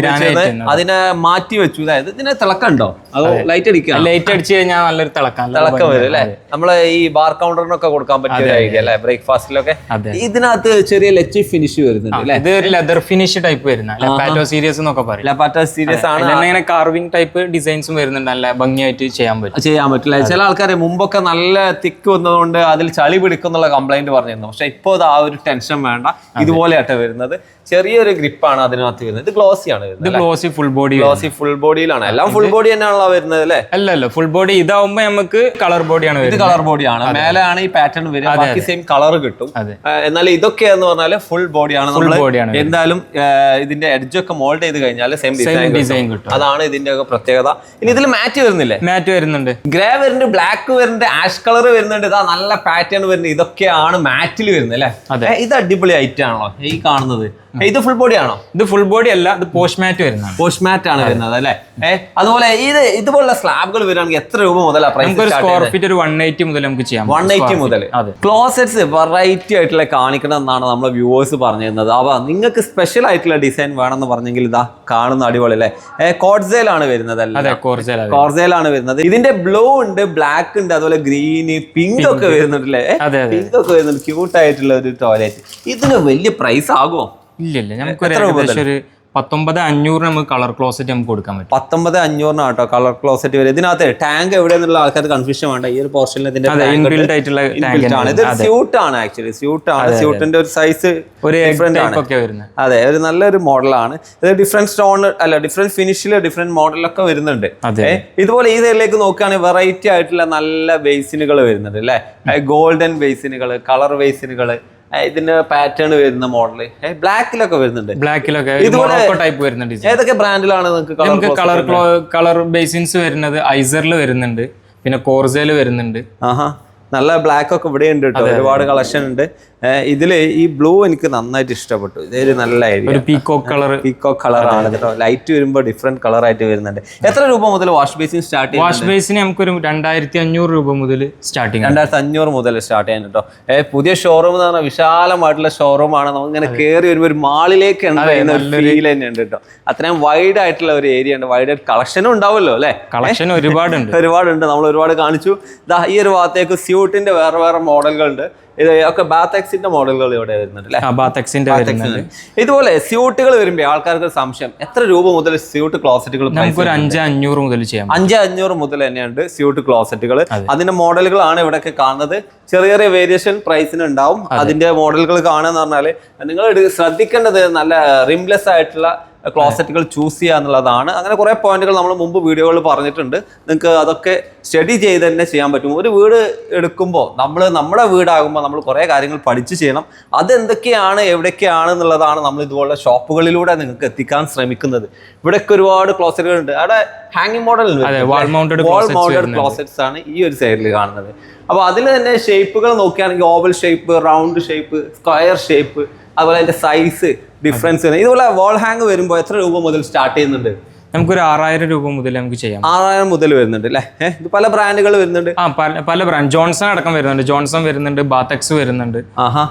അതിനെ മാറ്റി വെച്ചു. അതായത് ഇതിനെ തിളക്കം ഉണ്ടോ അതോ ലൈറ്റ് അടിക്കുക ലൈറ്റ് അടിച്ചു കഴിഞ്ഞാൽ നല്ലൊരു തിളക്കം തിളക്കം വരും അല്ലേ? നമ്മളെ ഈ ബാർ കൗണ്ടറിനൊക്കെ കൊടുക്കാൻ പറ്റിയതായിരിക്കും അല്ലെ? ബ്രേക്ക്ഫാസ്റ്റിലൊക്കെ അതെ. ഇതിനകത്ത് ചെറിയ ലെച്ചി ഫിനിഷ് വരുന്നുണ്ട് അല്ലെ? ഇത് ഒരു ലെതർ ഫിനിഷ് ടൈപ്പ് വരുന്ന പാറ്റോ സീരീസ് എന്നൊക്കെ പറയും. ലപ്പാറ്റ സീരിയസ് ആണ്. ഇങ്ങനെ കാർവിംഗ് ടൈപ്പ് ഡിസൈൻസും വരുന്നുണ്ട് നല്ല ഭംഗിയായിട്ട് ചെയ്യാൻ പറ്റും. ചെയ്യാൻ പറ്റില്ല. ചില ആൾക്കാരെ മുമ്പൊക്കെ നല്ല തിക്ക് വന്നതുകൊണ്ട് അതിൽ ചളി പിടിക്കുന്നുള്ള കംപ്ലൈന്റ് പറഞ്ഞിരുന്നു. പക്ഷെ ഇപ്പോൾ അത് ആ ഒരു ടെൻഷൻ വേണ്ട. ഇതുപോലെയാട്ടെ വരുന്നത്. ചെറിയൊരു ഗ്രിപ്പാണ് അതിനകത്ത് വരുന്നത്. ഇത് ഗ്ലോസി ആണ് ഇത് വരുന്നത് glossy full body glossy full ബോഡിയിലാണ് എല്ലാം ഫുൾ ബോഡി തന്നെയാണല്ലോ വരുന്നത് അല്ലേ? അല്ല അല്ല ഫുൾ ബോഡി ഇതാവുമ്പോ നമുക്ക് കളർ ബോഡിയാണ് ഇത് കളർ ബോഡിയാണ് മേലെയാണ് ഈ പാറ്റേൺ വരിക. ബാക്കി സെയിം കളർ കിട്ടും. എന്നാൽ ഇതൊക്കെ എന്ന് പറഞ്ഞാൽ ഫുൾ ബോഡിയാണ് നമ്മൾ എന്തായാലും ഇതിന്റെ എഡ്ജ് ഒക്കെ മോൾഡ് ചെയ്ത് കഴിഞ്ഞാൽ സെയിം ഡിസൈൻ കിട്ടും. അതാണ് ഇതിന്റെ ഒക്കെ പ്രത്യേകത. ഇനി ഇതിൽ മാറ്റ് വരുന്നില്ലേ? മാറ്റ് വരുന്നുണ്ട്. ഗ്രേ വരുന്നുണ്ട് ബ്ലാക്ക് വരുന്നുണ്ട് ആഷ് കളർ വരുന്നുണ്ട്. ഇതാ നല്ല പാറ്റേൺ വരുന്നുണ്ട് ഇതൊക്കെയാണ് മാറ്റിൽ വരുന്നത് അല്ലേ? ഇത് അടിപൊളി ഐറ്റം ആണല്ലോ. ഈ കാണുന്നത്. ഇത് ഫുൾ ബോഡി ആണോ? ഇത് ഫുൾ ബോഡി അല്ല ഇത് പോസ്റ്റ് മാറ്റ് വരുന്നത് പോസ്റ്റ് മാറ്റ് ആണ് വരുന്നത് അല്ലേ? ഏഹ് അതുപോലെ ഇത് ഇതുപോലുള്ള സ്ലാബുകൾ വരികയാണെങ്കിൽ എത്ര രൂപ മുതൽ നമുക്കൊരു പ്രൈസ് സ്ക്വയർ ഫീറ്റ് ഒരു വൺ എയ്റ്റി മുതൽ നമുക്ക് ചെയ്യാം. വൺ എയ്റ്റി മുതൽ. ക്ലോസറ്റ്സ് വെറൈറ്റി ആയിട്ടുള്ള കാണിക്കണം എന്നാണ് നമ്മളെ വ്യൂവേഴ്സ് പറഞ്ഞിരുന്നത്. അവ നിങ്ങൾക്ക് സ്പെഷ്യൽ ആയിട്ടുള്ള ഡിസൈൻ വേണമെന്ന് പറഞ്ഞെങ്കിൽ ഇതാ കാണുന്ന അടിപൊളി അല്ലേ? കോർസേലാണ് വരുന്നത് അല്ലേ. കോർസേലാണ് വരുന്നത്. ഇതിന്റെ ബ്ലൂ ഉണ്ട് ബ്ലാക്ക് ഉണ്ട് അതുപോലെ ഗ്രീന് പിങ്ക് ഒക്കെ വരുന്നുണ്ടല്ലേ. പിങ്ക് ഒക്കെ വരുന്നുണ്ട്. ക്യൂട്ട് ആയിട്ടുള്ള ഒരു ടോയ്ലറ്റ് ഇതിന് വലിയ പ്രൈസ് ആകുമോ? ഇല്ല ഇല്ല നമുക്കൊരു എത്ര രൂപ ഏകദേശം ഒരു പത്തൊമ്പത് അഞ്ഞൂറ് നമുക്ക് കളർ ക്ലോസറ്റ് നമുക്ക് കൊടുക്കാൻ പറ്റും. പത്തൊമ്പത് അഞ്ഞൂറിനാണ് കേട്ടോ കളർ ക്ലോസറ്റ് വരെ. ഇതിനകത്ത് ടാങ്ക് എവിടെ എവിടെയെന്നുള്ള ആൾക്കാർ കൺഫ്യൂഷൻ വേണ്ട. ഈ ഒരു പോർഷനിൽ ഇതിന്റെ അതെ tank ഉണ്ട്. ഇൻബിൽഡ് ആയിട്ടുള്ള Inbuilt ആണ്. ഇത് സ്യൂട്ട് ആണ് ആക്ച്വലി സ്യൂട്ട് ആണ്. സ്യൂട്ടിന്റെ ഒരു സൈസ് ഒരു ഡിഫറെന്റ് ആണ്. ഒക്കെ വരുന്നത്. അതെ ഒരു നല്ലൊരു മോഡലാണ്. ഇത് ഡിഫറെന്റ് സ്റ്റോൺ അല്ല ഡിഫറെന്റ് ഫിനിഷിൽ ഡിഫറെന്റ് മോഡലൊക്കെ വരുന്നുണ്ട്. അതെ. ഏ, ഇതുപോലെ ഈ സൈഡിലേക്ക് നോക്കുകയാണെങ്കിൽ വെറൈറ്റി ആയിട്ടുള്ള നല്ല ബേസിനുകൾ വരുന്നുണ്ട് അല്ലേ? ഗോൾഡൻ ബേസിനുകൾ കളർ ബേസിനുകൾ ഇതിന്റെ പാറ്റേൺ വരുന്ന മോഡൽ ബ്ലാക്കിലൊക്കെ വരുന്നുണ്ട്. ബ്ലാക്കിലൊക്കെ ഇതുപോലെ- ടൈപ്പ് വരുന്നുണ്ട് ഏതൊക്കെ ബ്രാൻഡിലാണ് നിങ്ങൾക്ക് കളർ കളർ ബേസിൻസ് വരുന്നത് ഐസറിൽ വരുന്നുണ്ട്. പിന്നെ കോർസയിൽ വരുന്നുണ്ട്. ആഹാ. നല്ല ബ്ലാക്ക് ഒക്കെ ഇവിടെ ഉണ്ട് കേട്ടോ ഒരുപാട് കളക്ഷൻ ഉണ്ട്. ഇതിൽ ഈ ബ്ലൂ എനിക്ക് നന്നായിട്ട് ഇഷ്ടപ്പെട്ടു. ഇതൊരു നല്ല ഐഡിയ ഒരു പീക്കോക്ക് കളർ പീക്കോ കളർ ആണ് കേട്ടോ ലൈറ്റ് വരുമ്പോൾ ഡിഫറെന്റ് കളർ ആയിട്ട് വരുന്നുണ്ട്. എത്ര രൂപ മുതൽ വാഷ് ബേസിൻ സ്റ്റാർട്ട് ചെയ്യും വാഷ് ബേസിന് നമുക്കൊരു രണ്ടായിരത്തി അഞ്ഞൂറ് രൂപ മുതൽ സ്റ്റാർട്ടിങ് രണ്ടായിരത്തി അഞ്ഞൂറ് മുതൽ സ്റ്റാർട്ട് ചെയ്യാൻ കേട്ടോ പുതിയ ഷോറൂം എന്ന് പറഞ്ഞാൽ വിശാലമായിട്ടുള്ള ഷോറൂം ആണ്. നമുക്ക് ഇങ്ങനെ കയറി വരുമ്പോൾ ഒരു മാളിലേക്ക് ഒരു ഫീൽ തന്നെ ഉണ്ട് കേട്ടോ അത്രയും വൈഡ് ആയിട്ടുള്ള ഒരു ഏരിയ ഉണ്ട്. വൈഡ് കളക്ഷനും ഉണ്ടാവുമല്ലോ അല്ലേ? കളക്ഷൻ ഒരുപാടുണ്ട്. [laughs] ഒരുപാടുണ്ട്. നമ്മൾ ഒരുപാട് കാണിച്ചു. ഈ ഒരു ഭാഗത്തേക്ക് സ്യൂട്ടിന്റെ വേറെ വേറെ മോഡലുകളുണ്ട്. ഇത് ഒക്കെ ബാത്തക്സിന്റെ മോഡലുകൾ ഇവിടെ വരുന്നുണ്ട് അല്ലേ? ബാത്തക്സിന്റെ ഇതുപോലെ സ്യൂട്ടുകൾ വരുമ്പോൾ ആൾക്കാർക്ക് സംശയം എത്ര രൂപ മുതൽ സ്യൂട്ട് ക്ലോസറ്റുകൾ നമുക്കൊരു അഞ്ച് അഞ്ഞൂറ് മുതൽ ചെയ്യാം. അഞ്ച് അഞ്ഞൂറ് മുതൽ തന്നെയുണ്ട് സ്യൂട്ട് ക്ലോസറ്റുകൾ. അതിന്റെ മോഡലുകളാണ് ഇവിടെയൊക്കെ കാണുന്നത്. ചെറിയ ചെറിയ വേരിയേഷൻ പ്രൈസിന് ഉണ്ടാവും. അതിന്റെ മോഡലുകൾ കാണുക എന്ന് പറഞ്ഞാൽ നിങ്ങൾ ശ്രദ്ധിക്കേണ്ടത് നല്ല റിംലെസ് ആയിട്ടുള്ള ക്ലോസറ്റുകൾ ചൂസ് ചെയ്യുക എന്നുള്ളതാണ്. അങ്ങനെ കുറേ പോയിന്റുകൾ നമ്മൾ മുമ്പ് വീഡിയോകളിൽ പറഞ്ഞിട്ടുണ്ട്. നിങ്ങൾക്ക് അതൊക്കെ സ്റ്റഡി ചെയ്ത് തന്നെ ചെയ്യാൻ പറ്റും. ഒരു വീട് എടുക്കുമ്പോൾ നമ്മൾ നമ്മുടെ വീടാകുമ്പോൾ നമ്മൾ കുറേ കാര്യങ്ങൾ പഠിച്ച് ചെയ്യണം. അതെന്തൊക്കെയാണ് എവിടെയൊക്കെയാണ് എന്നുള്ളതാണ് നമ്മൾ ഇതുപോലുള്ള ഷോപ്പുകളിലൂടെ നിങ്ങൾക്ക് എത്തിക്കാൻ ശ്രമിക്കുന്നത്. ഇവിടെയൊക്കെ ഒരുപാട് ക്ലോസറ്റുകൾ ഉണ്ട്. അവിടെ ഹാങ്ങിങ് മോഡൽ വാൾ മൗണ്ടഡ് ക്ലോസറ്റ്സ് ആണ് ഈ ഒരു സൈഡിൽ കാണുന്നത്. അപ്പോൾ അതിൽ തന്നെ ഷേപ്പുകൾ നോക്കുകയാണെങ്കിൽ oval shape round shape square shape അതുപോലെ അതിന്റെ സൈസ് ഡിഫറൻസ് ഇതുപോലെ വാൾ ഹാങ് വരുമ്പോൾ എത്ര രൂപ മുതൽ സ്റ്റാർട്ട് ചെയ്യുന്നുണ്ട്? നമുക്കൊരു ആറായിരം രൂപ മുതൽ നമുക്ക് ചെയ്യാം. ആറായിരം മുതൽ വരുന്നുണ്ട് അല്ലേ? ഇത് പല ബ്രാൻഡുകൾ വരുന്നുണ്ട്. ആ പല പല ബ്രാൻഡ് ജോൺസൺ അടക്കം വരുന്നുണ്ട്. ജോൺസൺ വരുന്നുണ്ട് ബാത്തക്സ് വരുന്നുണ്ട്. ആഹാ.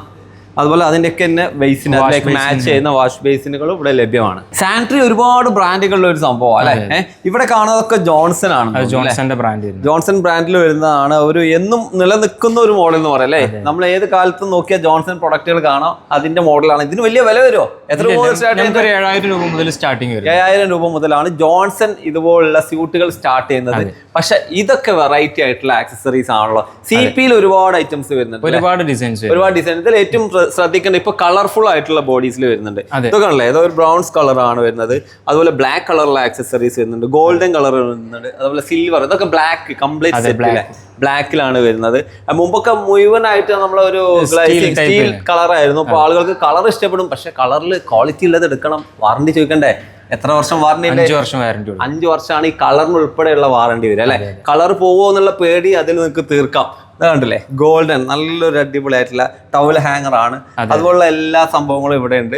അതുപോലെ അതിന്റെയൊക്കെ തന്നെ ബേസിന് അതിലേക്ക് മാച്ച് ചെയ്യുന്ന വാഷ് ബേസിനുകളും ഇവിടെ ലഭ്യമാണ്. സാനിറ്ററി ഒരുപാട് ബ്രാൻഡുകളിലെ ഒരു സംഭവം അല്ലെ? ഇവിടെ കാണുന്നതൊക്കെ ജോൺസൺ ആണ് ജോൺസന്റെ ബ്രാൻഡ് ജോൺസൺ ബ്രാൻഡിൽ വരുന്നതാണ് ഒരു എന്നും നിലനിൽക്കുന്ന ഒരു മോഡൽ എന്ന് പറയാം അല്ലേ? നമ്മൾ ഏത് കാലത്തും നോക്കിയാൽ ജോൺസൺ പ്രൊഡക്റ്റുകൾ കാണാം അതിന്റെ മോഡലാണ് ഇതിന് വലിയ വില വരുമോ? എത്ര ഏഴായിരം രൂപ മുതൽ സ്റ്റാർട്ടിങ് വരും. ഏഴായിരം രൂപ മുതലാണ് ജോൺസൺ ഇതുപോലുള്ള സ്യൂട്ടുകൾ സ്റ്റാർട്ട് ചെയ്യുന്നത്. പക്ഷെ ഇതൊക്കെ വെറൈറ്റി ആയിട്ടുള്ള ആക്സസറീസ് ആണല്ലോ. സി പിയിൽ ഒരുപാട് ഐറ്റംസ് വരുന്നുണ്ട് ഒരുപാട് ഡിസൈൻസ് ഒരുപാട് ഡിസൈൻ ഇതിൽ ഏറ്റവും ശ്രദ്ധിക്കേണ്ട ഇപ്പൊ കളർഫുൾ ആയിട്ടുള്ള ബോഡീസിൽ വരുന്നുണ്ട്. ഇതൊക്കെ ആണല്ലേ ഏതോ ഒരു ബ്രൗൺസ് കളർ ആണ് വരുന്നത്. അതുപോലെ ബ്ലാക്ക് കളറുള്ള ആക്സസറീസ് വരുന്നുണ്ട്. ഗോൾഡൻ കളർ വരുന്നുണ്ട്. അതുപോലെ സിൽവർ ഇതൊക്കെ ബ്ലാക്ക് കംപ്ലീറ്റ് സെറ്റ് ബ്ലാക്കിലാണ് വരുന്നത്. മുമ്പൊക്കെ മുഴുവനായിട്ട് നമ്മളൊരു സ്റ്റീൽ കളർ ആയിരുന്നു. അപ്പൊ ആളുകൾക്ക് കളർ ഇഷ്ടപ്പെടും. പക്ഷെ കളറിൽ ക്വാളിറ്റി ഉള്ളത് എടുക്കണം. വാറണ്ടി ചോദിക്കണ്ടേ? എത്ര വർഷം വാറണ്ടി അഞ്ച് വർഷം വാറണ്ടി അഞ്ചു വർഷമാണ് ഈ കളറിന് ഉൾപ്പെടെയുള്ള വാറണ്ടി വരും അല്ലെ? കളർ പോവോ എന്നുള്ള പേടി അതിൽ നിങ്ങൾക്ക് തീർക്കാം. കണ്ടില്ലേ? ഗോൾഡൻ നല്ലൊരു അടിപൊളി ആയിട്ടുള്ള ടവൽ ഹാങ്ങർ ആണ് അതുപോലുള്ള എല്ലാ സംഭവങ്ങളും ഇവിടെ ഉണ്ട്.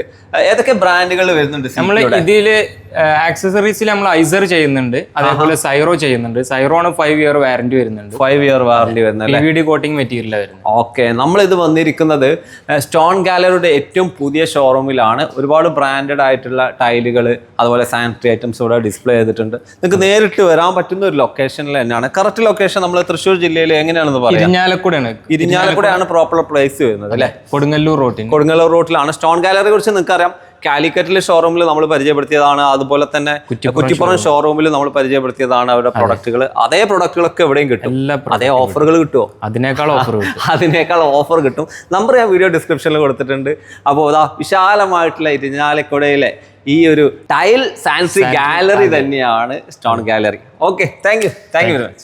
ഏതൊക്കെ ബ്രാൻഡുകൾ വരുന്നുണ്ട് നമ്മൾ ഇതിൽ ആക്സസറീസിൽ നമ്മൾ ഐസർ ചെയ്യുന്നുണ്ട്. അതേപോലെ സൈറോ ചെയ്യുന്നുണ്ട്. സൈറോ ആണ് ഫൈവ് ഇയർ വാറന്റി വരുന്നുണ്ട്. ഫൈവ് ഇയർ വാറന്റി വരുന്നുണ്ട് കോട്ടിംഗ് മെറ്റീരിയൽ വരുന്നത്. ഓക്കെ നമ്മൾ ഇത് വന്നിരിക്കുന്നത് സ്റ്റോൺ ഗാലറിയുടെ ഏറ്റവും പുതിയ ഷോറൂമിലാണ് ഒരുപാട് ബ്രാൻഡഡ് ആയിട്ടുള്ള ടൈലുകൾ അതുപോലെ സാനിറ്ററി ഐറ്റംസ് ഇവിടെ ഡിസ്പ്ലേ ചെയ്തിട്ടുണ്ട്. നിങ്ങൾക്ക് നേരിട്ട് വരാൻ പറ്റുന്ന ഒരു ലൊക്കേഷനിൽ തന്നെയാണ്. കറക്റ്റ് ലൊക്കേഷൻ നമ്മൾ തൃശ്ശൂർ ജില്ലയിൽ എങ്ങനെയാണെന്ന് പറയാം? ഇരിഞ്ഞാലക്കുടയാണ്. ഇരിഞ്ഞാലക്കുടയാണ് പ്രോപ്പർ പ്ലേസ് വരുന്നത് അല്ലേ? കൊടുങ്ങല്ലൂർ റോട്ടിൽ കൊടുങ്ങല്ലൂർ റോട്ടിലാണ്. സ്റ്റോൺ ഗാലറിയെ കുറിച്ച് നിങ്ങൾക്കറിയാം. കാലിക്കറ്റിലെ ഷോറൂമിൽ നമ്മൾ പരിചയപ്പെടുത്തിയതാണ്. അതുപോലെ തന്നെ കുറ്റിപ്പുറം ഷോറൂമിൽ നമ്മൾ പരിചയപ്പെടുത്തിയതാണ് അവരുടെ പ്രൊഡക്റ്റുകൾ അതേ പ്രൊഡക്റ്റുകളൊക്കെ എവിടെയും കിട്ടും. അതേ ഓഫറുകൾ കിട്ടുമോ അതിനേക്കാൾ ഓഫർ [laughs] അതിനേക്കാൾ ഓഫർ കിട്ടും. നമ്പർ ഞാൻ വീഡിയോ ഡിസ്ക്രിപ്ഷനിൽ കൊടുത്തിട്ടുണ്ട്. അപ്പോൾ അതാ വിശാലമായിട്ടുള്ള ഇരിഞ്ഞാലക്കുടയിലെ ഈ ഒരു ടൈൽ സാൻസി ഗാലറി തന്നെയാണ് stone gallery. Okay thank you thank you very much